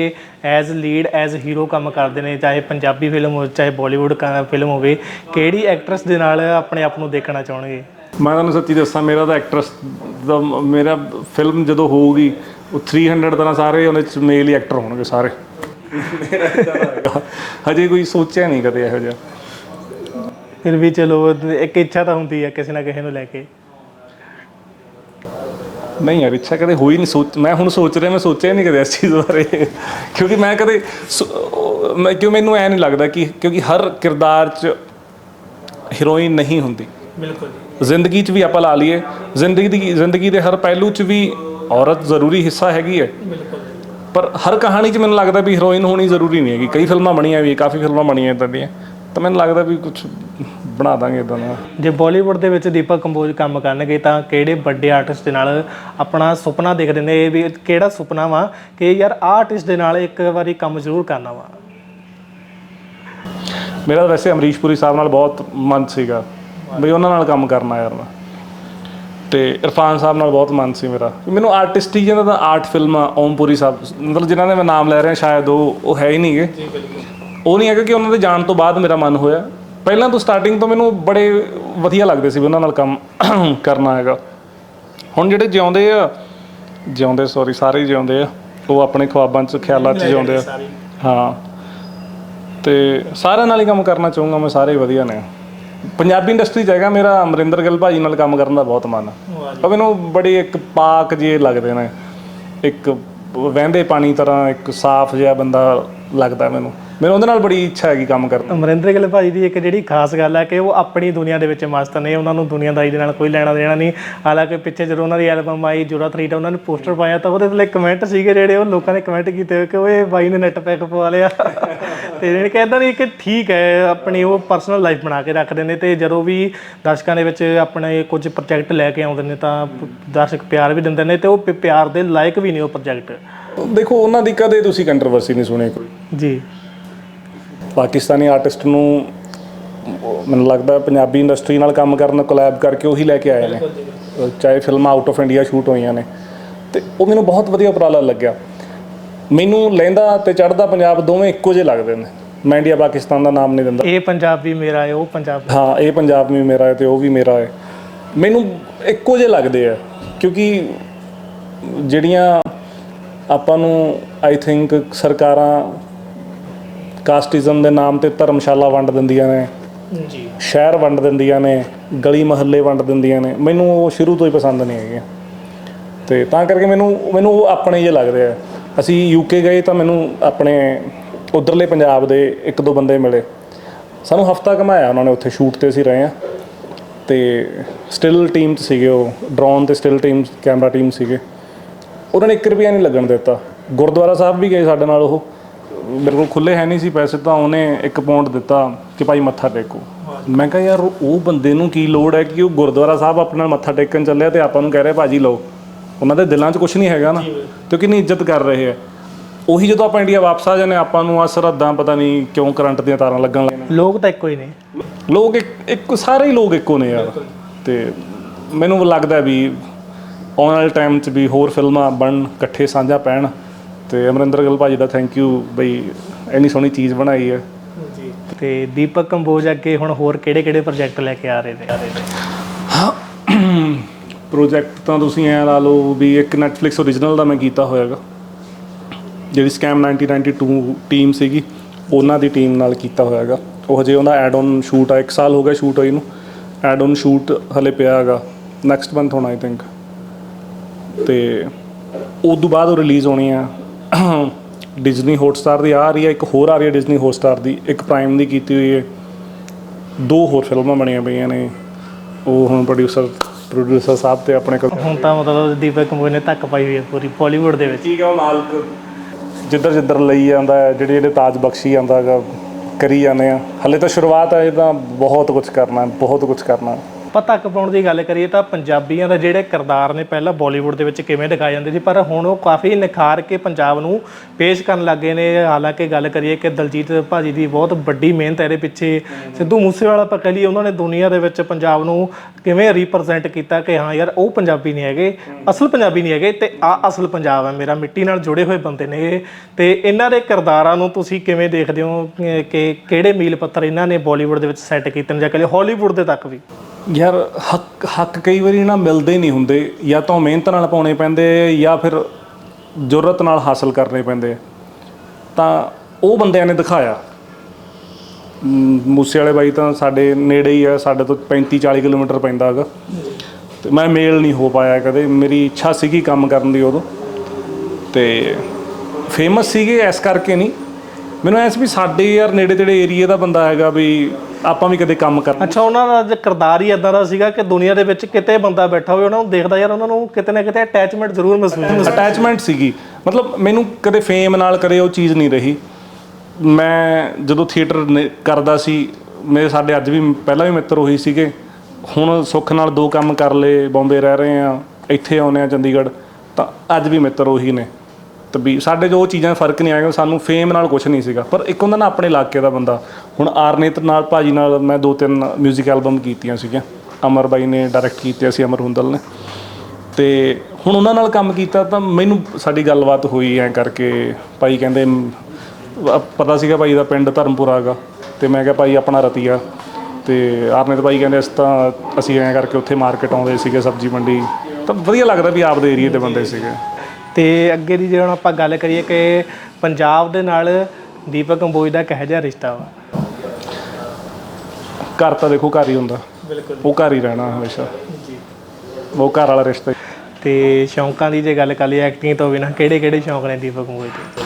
ਐਜ਼ ਲੀਡ ਐਜ਼ ਹੀਰੋ ਕੰਮ ਕਰਦੇ ਨੇ ਚਾਹੇ ਪੰਜਾਬੀ ਫਿਲਮ ਹੋਵੇ ਚਾਹੇ ਬਾਲੀਵੁੱਡ ਫਿਲਮ ਹੋਵੇ ਕਿਹੜੀ ਐਕਟਰਸ ਦੇ ਨਾਲ ਆਪਣੇ ਆਪ ਨੂੰ ਦੇਖਣਾ ਚਾਹਣਗੇ ਮੈਂ ਤੁਹਾਨੂੰ ਸੱਚੀ ਦੱਸਾਂ ਮੇਰਾ ਤਾਂ ਐਕਟਰਸ ਦਾ ਮੇਰਾ ਫਿਲਮ ਜਦੋਂ ਹੋਊਗੀ ਉਹ 300 ਤਰ੍ਹਾਂ ਸਾਰੇ ਉਹਦੇ ਚ ਮੇਲ ਹੀ ਐਕਟਰ ਹੋਣਗੇ ਸਾਰੇ। ਮੇਰਾ। ਹਜੇ ਕੋਈ ਸੋਚਿਆ ਨਹੀਂ ਕਦੇ ਇਹੋ ਜਿਹਾ। ਫਿਰ ਵੀ ਚਲੋ ਇੱਕ ਇੱਛਾ ਤਾਂ ਹੁੰਦੀ ਹੈ ਕਿਸੇ ਨਾ ਕਿਸੇ ਨੂੰ ਲੈ ਕੇ। ਨਹੀਂ ਯਾਰ ਇੱਛਾ ਕਦੇ ਹੋਈ ਨਹੀਂ ਸੋਚ ਮੈਂ ਹੁਣ ਸੋਚ ਰਿਹਾ ਮੈਂ ਸੋਚਿਆ ਨਹੀਂ ਕਦੇ ਇਸ ਚੀਜ਼ ਬਾਰੇ। ਕਿਉਂਕਿ ਮੈਂ ਕਦੇ ਸੋ- ਉਹ- ਮੈਂ ਕਿਉਂ ਮੈਨੂੰ ਐ ਨਹੀਂ ਲੱਗਦਾ ਕਿ ਕਿਉਂਕਿ ਹਰ ਕਿਰਦਾਰ 'ਚ ਹੀਰੋਇਨ ਨਹੀਂ ਹੁੰਦੀ। ਬਿਲਕੁਲ ਜ਼ਿੰਦਗੀ 'ਚ ਵੀ ਆਪਾਂ ਲਾ ਲਈਏ ਜ਼ਿੰਦਗੀ ਦੀ ਜ਼ਿੰਦਗੀ ਦੇ ਹਰ ਪਹਿਲੂ 'ਚ ਵੀ ਔਰਤ ਜ਼ਰੂਰੀ ਹਿੱਸਾ ਹੈਗੀ ਹੈ। ਪਰ ਹਰ ਕਹਾਣੀ 'ਚ ਮੈਨੂੰ ਲੱਗਦਾ ਵੀ ਹੀਰੋਇਨ ਹੋਣੀ ਜ਼ਰੂਰੀ ਨਹੀਂ ਹੈਗੀ। ਕਈ ਫਿਲਮਾਂ ਬਣੀਆਂ ਵੀ ਕਾਫੀ ਫਿਲਮਾਂ ਬਣੀਆਂ ਇਦਾਂ ਦੀਆਂ। ਤਾਂ ਮੈਨੂੰ ਲੱਗਦਾ ਵੀ ਕੁਝ ਬਣਾ ਦਾਂਗੇ ਇਦਾਂ ਦਾ। ਜੇ ਬਾਲੀਵੁੱਡ ਦੇ ਵਿੱਚ ਦੀਪਕ ਕੰਬੋਜ ਕੰਮ ਕਰਨਗੇ ਤਾਂ ਕਿਹੜੇ ਵੱਡੇ ਆਰਟਿਸਟ ਦੇ ਨਾਲ ਆਪਣਾ ਸੁਪਨਾ ਦੇਖਦੇ ਨੇ ਇਹ ਵੀ ਕਿਹੜਾ ਸੁਪਨਾ ਵਾ ਕਿ ਯਾਰ ਆਰਟਿਸਟ ਦੇ ਨਾਲ ਇੱਕ ਵਾਰੀ ਕੰਮ ਜ਼ਰੂਰ ਕਰਨਾ ਵਾ? ਮੇਰਾ ਵੈਸੇ ਅਮਰੀਸ਼ ਪੁਰੀ ਸਾਹਿਬ ਨਾਲ ਬਹੁਤ ਮਨ ਸੀਗਾ ਬਈ ਉਹਨਾਂ ਨਾਲ ਕੰਮ ਕਰਨਾ ਯਾਰ ਮੈਂ। ਤੇ ਇਰਫਾਨ ਸਾਹਿਬ ਨਾਲ ਬਹੁਤ ਮਨ ਸੀ ਮੇਰਾ। ਮੈਨੂੰ ਆਰਟਿਸਟ ਹੀ ਜਿਹਨਾਂ ਦਾ ਆਰਟ ਫਿਲਮਾਂ ਓਮਪੁਰੀ ਸਾਹਿਬ। ਮਤਲਬ ਜਿਨ੍ਹਾਂ ਦੇ ਮੈਂ ਨਾਮ ਲੈ ਰਿਹਾ ਸ਼ਾਇਦ ਉਹ ਉਹ ਹੈ ਹੀ ਨਹੀਂਗੇ। ਉਹ ਨਹੀਂ ਹੈਗਾ ਕਿ ਉਹਨਾਂ ਦੇ ਜਾਣ ਤੋਂ ਬਾਅਦ ਮੇਰਾ ਮਨ ਹੋਇਆ। ਪਹਿਲਾਂ ਤੋਂ ਸਟਾਰਟਿੰਗ ਤੋਂ ਮੈਨੂੰ ਬੜੇ ਵਧੀਆ ਲੱਗਦੇ ਸੀ ਵੀ ਉਹਨਾਂ ਨਾਲ ਕੰਮ ਕਰਨਾ ਹੈਗਾ। ਹੁਣ ਜਿਹੜੇ ਜਿਉਂਦੇ ਆ ਜਿਉਂਦੇ ਸੌਰੀ ਸਾਰੇ ਜਿਉਂਦੇ ਆ ਉਹ ਆਪਣੇ ਖੁਆਬਾਂ 'ਚ ਖਿਆਲਾਂ 'ਚ ਜਿਉਂਦੇ ਆ। ਹਾਂ। ਤੇ ਸਾਰਿਆਂ ਨਾਲ ਹੀ ਕੰਮ ਕਰਨਾ ਚਾਹੂੰਗਾ ਮੈਂ ਸਾਰੇ ਵਧੀਆ ਨੇ। ਪੰਜਾਬੀ ਇੰਡਸਟਰੀ 'ਚ ਹੈਗਾ ਮੇਰਾ ਅਮਰਿੰਦਰ ਗਿੱਲ ਭਾਜੀ ਨਾਲ ਕੰਮ ਕਰਨ ਦਾ ਬਹੁਤ ਮਨ ਆ। ਉਹ ਮੈਨੂੰ ਬੜੀ ਇੱਕ ਪਾਕ ਜਿਹੇ ਲੱਗਦੇ ਨੇ। ਇੱਕ ਵਹਿੰਦੇ ਪਾਣੀ ਤਰ੍ਹਾਂ ਇੱਕ ਸਾਫ਼ ਜਿਹਾ ਬੰਦਾ ਲੱਗਦਾ ਮੈਨੂੰ। ਮੈਨੂੰ ਉਹਦੇ ਨਾਲ ਬੜੀ ਇੱਛਾ ਹੈਗੀ ਕੰਮ ਕਰਨ ਅਮਰਿੰਦਰ ਗਿੱਲ ਭਾਜੀ ਦੀ ਇੱਕ ਜਿਹੜੀ ਖਾਸ ਗੱਲ ਹੈ ਕਿ ਉਹ ਆਪਣੀ ਦੁਨੀਆ ਦੇ ਵਿੱਚ ਮਸਤ ਨੇ। ਉਹਨਾਂ ਨੂੰ ਦੁਨੀਆਦਾਰੀ ਦੇ ਨਾਲ ਕੋਈ ਲੈਣਾ ਦੇਣਾ ਨਹੀਂ। ਹਾਲਾਂਕਿ ਪਿੱਛੇ ਜਦੋਂ ਉਹਨਾਂ ਦੀ ਐਲਬਮ ਆਈ ਜੁਰਾ ਥਰੀਟਾ ਉਹਨਾਂ ਨੇ ਪੋਸਟਰ ਪਾਇਆ ਤਾਂ ਉਹਦੇ ਥੱਲੇ ਕਮੈਂਟ ਸੀਗੇ ਜਿਹੜੇ ਉਹ ਲੋਕਾਂ ਨੇ ਕਮੈਂਟ ਕੀਤੇ ਕਿ ਓਏ ਬਾਈ ਨੇ ਨੈਟ ਪੈਕ ਪਵਾ ਲਿਆ। ਤੇ ਜਿਹੜੇ ਕਹਿੰਦਾ ਨਹੀਂ ਕਿ ਠੀਕ ਹੈ ਆਪਣੀ ਉਹ ਪਰਸਨਲ ਲਾਈਫ ਬਣਾ ਕੇ ਰੱਖਦੇ ਨੇ ਤੇ ਜਦੋਂ ਵੀ ਦਰਸ਼ਕਾਂ ਦੇ ਵਿੱਚ ਆਪਣੇ ਕੁਝ ਪ੍ਰੋਜੈਕਟ ਲੈ ਕੇ ਆਉਂਦੇ ਨੇ ਤਾਂ ਦਰਸ਼ਕ ਪਿਆਰ ਵੀ ਦਿੰਦੇ ਨੇ ਤੇ ਉਹ ਪ- ਪਿਆਰ ਦੇ ਲਾਇਕ ਵੀ ਨੇ ਉਹ ਪ੍ਰੋਜੈਕਟ ਦੇਖੋ ਉਹਨਾਂ ਦੀ ਕਦੇ ਤੁਸੀਂ ਕੰਟਰੋਵਰਸੀ ਨਹੀਂ ਸੁਣੀ ਕੋਈ? ਜੀ। ਪਾਕਿਸਤਾਨੀ ਆਰਟਿਸਟ ਨੂੰ ਮੈਨੂੰ ਲੱਗਦਾ ਪੰਜਾਬੀ ਇੰਡਸਟਰੀ ਨਾਲ ਕੰਮ ਕਰਨ ਕੋਲੈਬ ਕਰਕੇ ਉਹੀ ਲੈ ਕੇ ਆਏ ਨੇ। ਚਾਹੇ ਫਿਲਮਾਂ ਆਊਟ ਆਫ ਇੰਡੀਆ ਸ਼ੂਟ ਹੋਈਆਂ ਨੇ। ਤੇ ਉਹ ਮੈਨੂੰ ਬਹੁਤ ਵਧੀਆ ਉਪਰਾਲਾ ਲੱਗਿਆ। ਮੈਨੂੰ ਲਹਿੰਦਾ ਤੇ ਚੜ੍ਹਦਾ ਪੰਜਾਬ ਦੋਵੇਂ ਇੱਕੋ ਜਿਹੇ ਲੱਗਦੇ ਨੇ। ਮੈਂ ਇੰਡੀਆ ਪਾਕਿਸਤਾਨ ਦਾ ਨਾਮ ਨਹੀਂ ਦਿੰਦਾ। ਇਹ ਪੰਜਾਬੀ ਮੇਰਾ ਹੈ ਉਹ ਪੰਜਾਬ ਹਾਂ ਇਹ ਪੰਜਾਬ ਵੀ ਮੇਰਾ ਹੈ ਤੇ ਉਹ ਵੀ ਮੇਰਾ ਹੈ। ਮੈਨੂੰ ਇੱਕੋ ਜਿਹੇ ਲੱਗਦੇ ਆ ਕਿਉਂਕਿ ਜਿਹੜੀਆਂ ਆਪਾਂ ਨੂੰ ਆਈ ਥਿੰਕ ਸਰਕਾਰਾਂ ਕਾਸਟਿਜ਼ਮ ਦੇ ਨਾਮ ਤੇ ਧਰਮਸ਼ਾਲਾ ਵੰਡ ਦਿੰਦੀਆਂ ਨੇ ਜੀ। ਸ਼ਹਿਰ ਵੰਡ ਦਿੰਦੀਆਂ ਨੇ ਗਲੀ ਮਹੱਲੇ ਵੰਡ ਦਿੰਦੀਆਂ ਨੇ ਮੈਨੂੰ ਉਹ ਸ਼ੁਰੂ ਤੋਂ ਹੀ ਪਸੰਦ ਨਹੀਂ ਹੈਗੀਆਂ। ਤੇ ਤਾਂ ਕਰਕੇ ਮੈਨੂੰ ਮੈਨੂੰ ਉਹ ਆਪਣੇ ਜਿਹੇ ਲੱਗਦੇ ਆ। ਅਸੀਂ ਯੂਕੇ ਗਏ ਤਾਂ ਮੈਨੂੰ ਆਪਣੇ ਉਧਰਲੇ ਪੰਜਾਬ ਦੇ ਇੱਕ ਦੋ ਬੰਦੇ ਮਿਲੇ। ਸਾਨੂੰ ਹਫਤਾ ਘਮਾਇਆ ਉਹਨਾਂ ਨੇ ਉੱਥੇ, ਸ਼ੂਟ ਤੇ ਅਸੀਂ ਰਹੇ ਆ ਤੇ ਸਟਿਲ ਟੀਮ 'ਚ ਸੀਗੇ ਉਹ ਡਰੋਨ ਤੇ ਸਟਿਲ ਟੀਮ ਕੈਮਰਾ ਟੀਮ ਸੀਗੇ। ਉਹਨਾਂ ਨੇ 1 ਰੁਪਿਆ ਨਹੀਂ ਲੱਗਣ ਦਿੱਤਾ। ਗੁਰਦੁਆਰਾ ਸਾਹਿਬ ਵੀ ਗਏ ਸਾਡੇ ਨਾਲ ਉਹ। ਮੇਰੇ ਕੋਲ ਖੁੱਲੇ ਹੈ ਨਹੀਂ ਸੀ ਪੈਸੇ ਤਾਂ ਉਹਨੇ 1 ਪਾਉਂਡ ਦਿੱਤਾ ਕਿ ਭਾਈ ਮੱਥਾ ਟੇਕੋ। ਮੈਂ ਕਿਹਾ, ਯਾਰ, ਉਹ ਬੰਦੇ ਨੂੰ ਕੀ ਲੋੜ ਹੈ ਕਿ ਉਹ ਗੁਰਦੁਆਰਾ ਸਾਹਿਬ ਆਪਣੇ ਨਾਲ ਮੱਥਾ ਟੇਕਣ ਚੱਲਿਆ ਤੇ ਆਪਾਂ ਨੂੰ ਕਹਿ ਰਿਹਾ, ਭਾਜੀ, ਲਓ। ਉਹਨਾਂ ਦੇ ਦਿਲਾਂ 'ਚ ਕੁਝ ਨਹੀਂ ਹੈਗਾ ਨਾ ਤੇ ਉਹ ਕਿੰਨੀ ਇੱਜ਼ਤ ਕਰ ਰਹੇ ਆ। ਉਹੀ ਜਦੋਂ ਆਪਾਂ ਇੰਡੀਆ ਵਾਪਸ ਆ ਜਾਂਦੇ ਹਾਂ, ਆਪਾਂ ਨੂੰ ਆ ਸਰਹੱਦਾਂ ਪਤਾ ਨਹੀਂ ਕਿਉਂ ਕਰੰਟ ਦੀਆਂ ਤਾਰਾਂ ਲੱਗਣ ਲੱਗ ਲੋਕ ਤਾਂ ਇੱਕੋ ਹੀ ਨੇ। ਲੋਕ ਇੱਕ ਇੱਕ ਸਾਰੇ ਹੀ ਲੋਕ ਇੱਕੋ ਨੇ ਯਾਰ ਤੇ ਮੈਨੂੰ ਲੱਗਦਾ ਵੀ ਆਉਣ ਵਾਲੇ ਟਾਈਮ 'ਚ ਵੀ ਹੋਰ ਫਿਲਮਾਂ ਬਣਨ ਇਕੱਠੇ ਸਾਂਝਾ ਪੈਣ। ਤੇ ਅਮਰਿੰਦਰ ਗਿੱਲ ਭਾਜੀ ਦਾ ਥੈਂਕ ਯੂ ਬਈ ਇੰਨੀ ਸੋਹਣੀ ਚੀਜ਼ ਬਣਾਈ ਹੈ। ਜੀ। ਤੇ ਦੀਪਕ ਕੰਬੋਜ ਅੱਗੇ ਹੁਣ ਹੋਰ ਕਿਹੜੇ ਕਿਹੜੇ ਪ੍ਰੋਜੈਕਟ ਲੈ ਕੇ ਆ ਰਹੇ ਨੇ? ਪ੍ਰੋਜੈਕਟ ਤਾਂ ਤੁਸੀਂ ਐ ਲਾ ਲਓ ਵੀ ਇੱਕ Netflix ਓਰੀਜਨਲ ਦਾ ਮੈਂ ਕੀਤਾ ਹੋਇਆਗਾ, ਜਿਹੜੀ ਸਕੈਮ 1992 ਟੀਮ ਸੀਗੀ, ਉਹਨਾਂ ਦੀ ਟੀਮ ਨਾਲ ਕੀਤਾ ਹੋਇਆ ਹੈਗਾ ਉਹ ਹਜੇ ਉਹਦਾ ਐਡ ਔਨ ਸ਼ੂਟ ਆ 1 ਸਾਲ ਹੋ ਗਿਆ ਸ਼ੂਟ ਹੋਈ ਨੂੰ। ਐਡ ਔਨ ਸ਼ੂਟ ਹਲੇ ਪਿਆ ਹੈਗਾ ਨੈਕਸਟ ਮੰਥ ਹੋਣਾ ਆਈ ਥਿੰਕ ਤੇ ਉਸ ਤੋਂ ਬਾਅਦ ਉਹ ਰਿਲੀਜ਼ ਹੋਣੀ ਆ। ਡਿਜ਼ਨੀ ਹੌਟਸਟਾਰ ਦੀ ਆ ਰਹੀ ਹੈ ਇੱਕ ਹੋਰ ਆ ਰਹੀ ਹੈ ਡਿਜ਼ਨੀ ਹੌਟਸਟਾਰ ਦੀ, ਇੱਕ ਪ੍ਰਾਈਮ ਦੀ ਕੀਤੀ ਹੋਈ ਹੈ ਦੋ ਹੋਰ ਫਿਲਮਾਂ ਬਣੀਆਂ ਪਈਆਂ ਨੇ। ਉਹ ਹੁਣ ਪ੍ਰੋਡਿਊਸਰ ਪ੍ਰੋਡਿਊਸਰ ਸਾਹਿਬ ਤੇ ਆਪਣੇ ਕੋਲ। ਹੁਣ ਤਾਂ ਮਤਲਬ ਦੀਪਕ ਕੰਬੋਜ ਨੇ ਧੱਕ ਪਾਈ ਹੋਈ ਹੈ ਪੂਰੀ ਬਾਲੀਵੁੱਡ ਦੇ ਵਿੱਚ। ਠੀਕ ਹੈ ਮਾਲਕ। ਜਿੱਧਰ ਜਿੱਧਰ ਲਈ ਜਾਂਦਾ ਹੈ ਜਿਹੜੇ ਜਿਹੜੇ ਤਾਜ ਬਖਸ਼ੀ ਜਾਂਦਾ ਹੈਗਾ ਕਰੀ ਜਾਂਦੇ ਆ। ਹਲੇ ਤਾਂ ਸ਼ੁਰੂਆਤ ਹੈ ਇਹ ਤਾਂ ਬਹੁਤ ਕੁਝ ਕਰਨਾ ਹੈ ਬਹੁਤ ਕੁਝ ਕਰਨਾ। ਹੈ ਆਪਾਂ ਧੱਕ ਪਾਉਣ ਦੀ ਗੱਲ ਕਰੀਏ ਤਾਂ ਪੰਜਾਬੀਆਂ ਦੇ ਜਿਹੜੇ ਕਿਰਦਾਰ ਨੇ ਪਹਿਲਾਂ ਬਾਲੀਵੁੱਡ ਦੇ ਵਿੱਚ ਕਿਵੇਂ ਦਿਖਾਏ ਜਾਂਦੇ ਸੀ, ਪਰ ਹੁਣ ਉਹ ਕਾਫੀ ਨਿਖਾਰ ਕੇ ਪੰਜਾਬ ਨੂੰ ਪੇਸ਼ ਕਰਨ ਲੱਗੇ ਨੇ। ਹਾਲਾਂਕਿ ਗੱਲ ਕਰੀਏ ਕਿ ਦਲਜੀਤ ਭਾਜੀ ਦੀ ਬਹੁਤ ਵੱਡੀ ਮਿਹਨਤ ਹੈ ਇਹਦੇ ਪਿੱਛੇ। ਸਿੱਧੂ ਮੂਸੇਵਾਲਾ ਆਪਾਂ ਕਹਿ ਲਈਏ, ਉਹਨਾਂ ਨੇ ਦੁਨੀਆ ਦੇ ਵਿੱਚ ਪੰਜਾਬ ਨੂੰ ਕਿਵੇਂ ਰਿਪਰੈਜ਼ੈਂਟ ਕੀਤਾ ਕਿ ਹਾਂ ਯਾਰ, ਉਹ ਪੰਜਾਬੀ ਨਹੀਂ ਹੈਗੇ, ਅਸਲ ਪੰਜਾਬੀ ਨਹੀਂ ਹੈਗੇ ਤੇ ਆ ਅਸਲ ਪੰਜਾਬ ਹੈ, ਮੇਰਾ ਮਿੱਟੀ ਨਾਲ ਜੁੜੇ ਹੋਏ ਬੰਦੇ ਨੇ ਇਹ। ਤੇ ਇਹਨਾਂ ਦੇ ਕਿਰਦਾਰਾਂ ਨੂੰ ਤੁਸੀਂ ਕਿਵੇਂ ਦੇਖਦੇ ਹੋ? ਕਿ- ਕਿਹੜੇ ਮੀਲ ਪੱਥਰ ਇਹਨਾਂ ਨੇ ਬਾਲੀਵੁੱਡ ਦੇ ਵਿੱਚ ਸੈੱਟ ਕੀਤੇ ਨੇ ਜਾਂ ਕਿ ਹਾਲੀਵੁੱਡ ਦੇ ਤੱਕ ਵੀ? ਯਾਰ ਹੱਕ ਹੱਕ ਕਈ ਵਾਰੀ ਨਾ ਮਿਲਦੇ ਨਹੀਂ ਹੁੰਦੇ। ਜਾਂ ਤਾਂ ਉਹ ਮਿਹਨਤ ਨਾਲ ਪਾਉਣੇ ਪੈਂਦੇ ਜਾਂ ਫਿਰ ਜ਼ਰੂਰਤ ਨਾਲ ਹਾਸਲ ਕਰਨੇ ਪੈਂਦੇ ਤਾਂ ਉਹ ਬੰਦਿਆਂ ਨੇ ਦਿਖਾਇਆ। ਮ, ਮੂਸੇ ਵਾਲੇ ਬਾਈ ਤਾਂ ਸਾਡੇ ਨੇੜੇ ਹੀ ਆ ਸਾਡੇ ਤੋਂ 35 40 ਕਿਲੋਮੀਟਰ ਪੈਂਦਾ ਹੈਗਾ। ਤੇ ਮੈਂ ਮੇਲ ਨਹੀਂ ਹੋ ਪਾਇਆ ਕਦੇ। ਮੇਰੀ ਇੱਛਾ ਸੀਗੀ ਕੰਮ ਕਰਨ ਦੀ ਉਦੋਂ। ਤੇ ਫੇਮਸ ਸੀਗੇ ਇਸ ਕਰਕੇ ਨਹੀਂ। ਮੈਨੂੰ ਐਸ ਵੀ ਸਾਡੇ ਯਾਰ ਨੇੜੇ ਤੇੜੇ ਏਰੀਆ ਦਾ ਬੰਦਾ ਹੈਗਾ ਵੀ ਆਪਾਂ ਵੀ ਕਦੇ ਕੰਮ ਕਰ ਅੱਛਾ ਉਹਨਾਂ ਦਾ ਜੇ ਕਿਰਦਾਰ ਹੀ ਇਦਾਂ ਦਾ ਸੀਗਾ ਕਿ ਦੁਨੀਆ ਦੇ ਵਿੱਚ ਕਿਤੇ ਬੰਦਾ ਬੈਠਾ ਹੋਵੇ ਉਹਨਾਂ ਨੂੰ ਦੇਖਦਾ ਯਾਰ ਉਹਨਾਂ ਨੂੰ ਕਿਤੇ ਨਾ ਕਿਤੇ ਅਟੈਚਮੈਂਟ ਜ਼ਰੂਰ ਮਹਿਸੂਸ ਹੁੰਦਾ ਅਟੈਚਮੈਂਟ ਸੀਗੀ। ਮਤਲਬ ਮੈਨੂੰ ਕਦੇ ਫੇਮ ਨਾਲ ਕਦੇ ਉਹ ਚੀਜ਼ ਨਹੀਂ ਰਹੀ। ਮੈਂ ਜਦੋਂ ਥੀਏਟਰ ਕਰਦਾ ਸੀ ਮੇਰੇ ਸਾਡੇ ਅੱਜ ਵੀ ਪਹਿਲਾਂ ਵੀ ਮਿੱਤਰ ਉਹੀ ਸੀਗੇ। ਹੁਣ ਸੁੱਖ ਨਾਲ ਦੋ ਕੰਮ ਕਰ ਲਏ ਬੰਬੇ ਰਹਿ ਰਹੇ ਆ ਇੱਥੇ ਆਉਨੇ ਆ ਚੰਡੀਗੜ੍ਹ ਤਾਂ ਅੱਜ ਵੀ ਮਿੱਤਰ ਉਹੀ ਨੇ। ਤੇ ਵੀ ਸਾਡੇ ਜੋ ਉਹ ਚੀਜ਼ਾਂ 'ਚ ਫ਼ਰਕ ਨਹੀਂ ਆਇਆ, ਸਾਨੂੰ ਫੇਮ ਨਾਲ ਕੁਝ ਨਹੀਂ ਸੀਗਾ। ਪਰ ਇੱਕ ਹੁੰਦਾ ਨਾ ਆਪਣੇ ਇਲਾਕੇ ਦਾ ਬੰਦਾ। ਹੁਣ ਆਰਨੇਤ ਨਾਲ ਭਾਜੀ ਨਾਲ ਮੈਂ ਦੋ ਤਿੰਨ 뮤직 ਐਲਬਮ ਕੀਤੀਆਂ ਸੀਗੀਆਂ। ਅਮਰ ਬਾਈ ਨੇ ਡਾਇਰੈਕਟ ਕੀਤੀਆਂ ਸੀ ਅਮਰ ਹੁੰਦਲ ਨੇ। ਤੇ ਹੁਣ ਉਹਨਾਂ ਨਾਲ ਕੰਮ ਕੀਤਾ ਤਾਂ ਮੈਨੂੰ ਸਾਡੀ ਗੱਲਬਾਤ ਹੋਈ ਐ ਕਰਕੇ। ਭਾਈ ਕਹਿੰਦੇ ਪਤਾ ਸੀਗਾ ਭਾਈ ਦਾ ਪਿੰਡ ਧਰਮਪੁਰਾ ਹੈਗਾ ਤੇ ਮੈਂ ਕਿਹਾ ਭਾਈ ਆਪਣਾ ਰਤੀਆ। ਤੇ ਆਰਨੇਤ ਭਾਈ ਕਹਿੰਦੇ, ਅਸੀਂ ਤਾਂ, ਅਸੀਂ ਐਂ ਕਰਕੇ ਉੱਥੇ ਮਾਰਕੀਟ ਆਉਂਦੇ ਸੀਗੇ ਸਬਜ਼ੀ ਮੰਡੀ। ਤਾਂ ਵਧੀਆ ਲੱਗਦਾ ਵੀ ਆਪਦੇ ਏਰੀਏ ਦੇ ਬੰਦੇ ਸੀਗੇ। ਤੇ ਅੱਗੇ ਦੀ ਜੇ ਹੁਣ ਆਪਾਂ ਗੱਲ ਕਰੀਏ ਕਿ ਪੰਜਾਬ ਦੇ ਨਾਲ ਦੀਪਕ ਕੰਬੋਜ ਦਾ ਕਿਹੋ ਜਿਹਾ ਰਿਸ਼ਤਾ ਵਾ? ਘਰ ਤਾਂ ਦੇਖੋ ਘਰ ਹੀ ਹੁੰਦਾ। ਬਿਲਕੁਲ ਉਹ ਘਰ ਹੀ ਰਹਿਣਾ ਹਮੇਸ਼ਾ। ਉਹ ਘਰ ਵਾਲਾ ਰਿਸ਼ਤਾ। ਤੇ ਸ਼ੌਂਕਾਂ ਦੀ ਜੇ ਗੱਲ ਕਰ ਲਈਏ ਐਕਟਿੰਗ ਤੋਂ ਬਿਨਾਂ ਕਿਹੜੇ ਕਿਹੜੇ ਸ਼ੌਂਕ ਨੇ ਦੀਪਕ ਕੰਬੋਜ ਦੇ?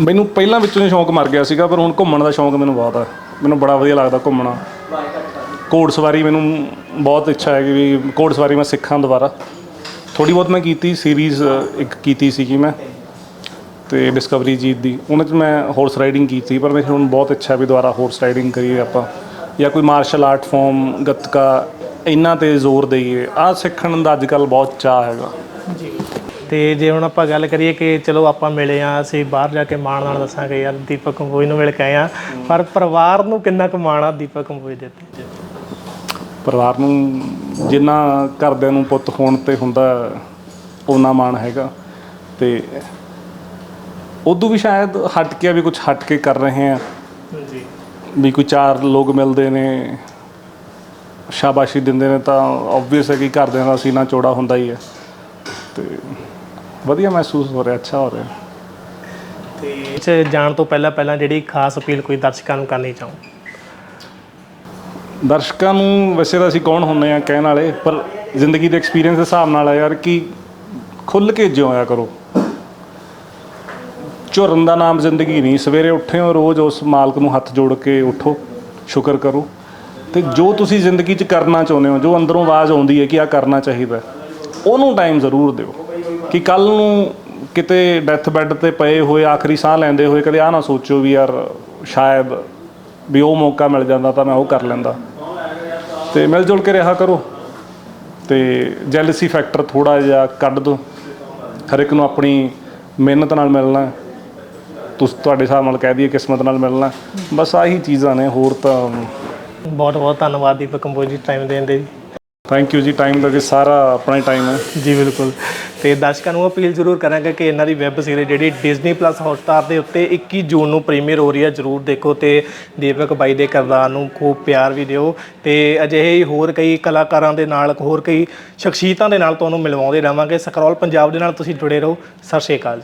ਮੈਨੂੰ ਪਹਿਲਾਂ ਵਿੱਚੋਂ ਹੀ ਸ਼ੌਂਕ ਮਰ ਗਿਆ ਸੀਗਾ ਪਰ ਹੁਣ ਘੁੰਮਣ ਦਾ ਸ਼ੌਂਕ ਮੈਨੂੰ ਬਹੁਤ ਆ। ਮੈਨੂੰ ਬੜਾ ਵਧੀਆ ਲੱਗਦਾ ਘੁੰਮਣਾ। ਘੋੜ ਸਵਾਰੀ ਮੈਨੂੰ ਬਹੁਤ ਇੱਛਾ ਹੈ ਕਿ ਵੀ ਘੋੜ ਸਵਾਰੀ ਮੈਂ ਸਿੱਖਾਂ ਦੁਬਾਰਾ। ਥੋੜੀ ਬਹੁਤ ਮੈਂ ਕੀਤੀ ਸੀਰੀਜ਼ ਇੱਕ ਕੀਤੀ ਸੀਗੀ ਮੈਂ, ਤੇ ਡਿਸਕਵਰੀ ਜੀਤ ਦੀ। ਉਹਨਾਂ 'ਚ ਮੈਂ ਹਾਰਸ ਰਾਈਡਿੰਗ ਕੀਤੀ, ਪਰ ਮੈਨੂੰ ਹੁਣ ਬਹੁਤ ਅੱਛਾ ਵੀ ਦੁਬਾਰਾ ਹਾਰਸ ਰਾਈਡਿੰਗ ਕਰੀਏ ਆਪਾਂ। ਜਾਂ ਕੋਈ ਮਾਰਸ਼ਲ ਆਰਟ ਫਾਰਮ ਗੱਤਕਾ ਇਹਨਾਂ ਤੇ ਜ਼ੋਰ ਦਈਏ। ਆਹ ਸਿੱਖਣ ਦਾ ਅੱਜ ਕੱਲ ਬਹੁਤ ਚਾਹ ਹੈਗਾ। ਜੀ। ਤੇ ਜੇ ਹੁਣ ਆਪਾਂ ਗੱਲ ਕਰੀਏ ਕਿ ਚਲੋ ਆਪਾਂ ਮਿਲੇ ਆ ਅਸੀਂ ਬਾਹਰ ਜਾ ਕੇ ਮਾਣ ਨਾਲ ਦੱਸਾਂਗੇ, ਯਾਰ ਦੀਪਕ ਕੰਬੋਜ ਨੂੰ ਮਿਲ ਕੇ ਆਏ ਆ ਪਰ ਪਰਿਵਾਰ ਨੂੰ ਕਿੰਨਾ ਕੁ ਮਾਣ ਆ ਦੀਪਕ ਕੰਬੋਜ ਦੇ ਉੱਤੇ? ਪਰਿਵਾਰ ਨੂੰ ਜਿੰਨਾ ਘਰਦਿਆਂ ਨੂੰ ਪੁੱਤ ਹੋਣ ਤੇ ਹੁੰਦਾ ਉਹਨਾਂ ਮਾਣ ਹੈਗਾ। ਤੇ ਉਦੋਂ ਵੀ ਸ਼ਾਇਦ ਹਟ ਕੇ ਵੀ ਕੁਝ ਹਟ ਕੇ ਕਰ ਰਹੇ ਆ। ਜੀ ਵੀ ਕੋਈ ਚਾਰ ਲੋਕ ਮਿਲਦੇ ਨੇ ਸ਼ਾਬਾਸ਼ੀ ਦਿੰਦੇ ਨੇ ਤਾਂ ਆਬਵੀਅਸ ਹੈ ਕਿ ਘਰਦਿਆਂ ਦਾ ਸੀਨਾ ਚੌੜਾ ਹੁੰਦਾ ਹੀ ਹੈ। ਤੇ ਵਧੀਆ ਮਹਿਸੂਸ ਹੋ ਰਿਹਾ ਅੱਛਾ ਹੋ ਰਿਹਾ। ਤੇ ਇਸ ਜਾਣ ਤੋਂ ਪਹਿਲਾਂ ਪਹਿਲਾਂ ਜਿਹੜੀ ਖਾਸ ਅਪੀਲ ਕੋਈ ਦਰਸ਼ਕਾਂ ਨੂੰ ਕਰਨੀ ਚਾਹੋ। ਦਰਸ਼ਕਾਂ ਨੂੰ ਵੈਸੇ ਤਾਂ ਅਸੀਂ ਕੌਣ ਹੁੰਨੇ ਆ ਕਹਿਣ ਵਾਲੇ, ਪਰ ਜ਼ਿੰਦਗੀ ਦੇ ਐਕਸਪੀਰੀਅੰਸ ਦੇ ਹਿਸਾਬ ਨਾਲ ਆ ਯਾਰ ਕਿ ਖੁੱਲ ਕੇ ਜਿਉਇਆ ਕਰੋ। ਝੁਰਨ ਦਾ ਨਾਮ ਜ਼ਿੰਦਗੀ ਨਹੀਂ, ਸਵੇਰੇ ਉੱਠੇ ਹੋ ਰੋਜ਼ ਉਸ ਮਾਲਕ ਨੂੰ ਹੱਥ ਜੋੜ ਕੇ ਉਠੋ, ਸ਼ੁਕਰ ਕਰੋ। ਤੇ ਜੋ ਤੁਸੀਂ ਜ਼ਿੰਦਗੀ 'ਚ ਕਰਨਾ ਚਾਹੁੰਦੇ ਹੋ, ਜੋ ਅੰਦਰੋਂ ਆਵਾਜ਼ ਆਉਂਦੀ ਹੈ ਕਿ ਆ ਕਰਨਾ ਚਾਹੀਦਾ, ਉਹਨੂੰ ਟਾਈਮ ਜ਼ਰੂਰ ਦਿਓ। ਕਿ ਕੱਲ ਨੂੰ ਕਿਤੇ ਡੈਥ ਬੈੱਡ ਤੇ ਪਏ ਹੋਏ, ਆਖਰੀ ਸਾਹ ਲੈਂਦੇ ਹੋਏ ਕਦੇ ਆ ਨਾ ਸੋਚੋ ਵੀ ਯਾਰ, ਸ਼ਾਇਦ ਵੀ ਉਹ ਮੌਕਾ ਮਿਲ ਜਾਂਦਾ ਤਾਂ ਮੈਂ ਉਹ ਕਰ ਲੈਂਦਾ। ਤੇ ਮਿਲ ਜੁਲ ਕੇ ਰਿਹਾ ਕਰੋ। ਤੇ ਜੈਲਸੀ ਫੈਕਟਰ ਥੋੜਾ ਜਿਹਾ ਕੱਢ ਦੋ। ਹਰ ਇੱਕ ਨੂੰ ਆਪਣੀ ਮਿਹਨਤ ਨਾਲ ਮਿਲਣਾ। ਤੁਸੀਂ ਤੁਹਾਡੇ ਹਿਸਾਬ ਨਾਲ ਕਹਿ ਦਈਏ ਕਿਸਮਤ ਨਾਲ ਮਿਲਣਾ। ਬਸ ਆਹੀ ਚੀਜ਼ਾਂ ਨੇ ਹੋਰ ਤਾਂ ਬਹੁਤ ਬਹੁਤ ਧੰਨਵਾਦ ਦੀਪਕ ਕੰਬੋਜ ਜੀ ਟਾਈਮ ਦੇਣ ਦੇ। ਥੈਂਕ ਯੂ ਜੀ ਟਾਈਮ ਦਾ ਕਿ ਸਾਰਾ ਆਪਣਾ ਹੀ ਟਾਈਮ ਹੈ। ਜੀ ਬਿਲਕੁਲ। ਤੇ ਦਰਸ਼ਕਾਂ ਨੂੰ ਅਪੀਲ ਜ਼ਰੂਰ ਕਰਾਂਗੇ ਕਿ ਇਹਨਾਂ ਦੀ ਵੈਬ ਸੀਰੀਜ਼ ਜਿਹੜੀ ਡਿਜ਼ਨੀ ਪਲੱਸ ਹੌਟਸਟਾਰ ਦੇ ਉੱਤੇ 21 ਜੂਨ ਨੂੰ ਪ੍ਰੀਮੀਅਰ ਹੋ ਰਹੀ ਹੈ, ਜ਼ਰੂਰ ਦੇਖੋ ਤੇ ਦੀਪਕ ਬਾਈ ਦੇ ਕਿਰਦਾਰ ਨੂੰ ਖੂਬ ਪਿਆਰ ਵੀ ਦਿਓ ਤੇ ਅਜਿਹੇ ਹੀ ਹੋਰ ਕਈ ਕਲਾਕਾਰਾਂ ਦੇ ਨਾਲ, ਹੋਰ ਕਈ ਸ਼ਖਸੀਅਤਾਂ ਦੇ ਨਾਲ ਤੁਹਾਨੂੰ ਮਿਲਵਾਉਂਦੇ ਰਹਾਂਗੇ। ਸਕਰੋਲ ਪੰਜਾਬ ਦੇ ਨਾਲ ਤੁਸੀਂ ਜੁੜੇ ਰਹੋ। ਸਤਿ ਸ਼੍ਰੀ ਅਕਾਲ ਜੀ।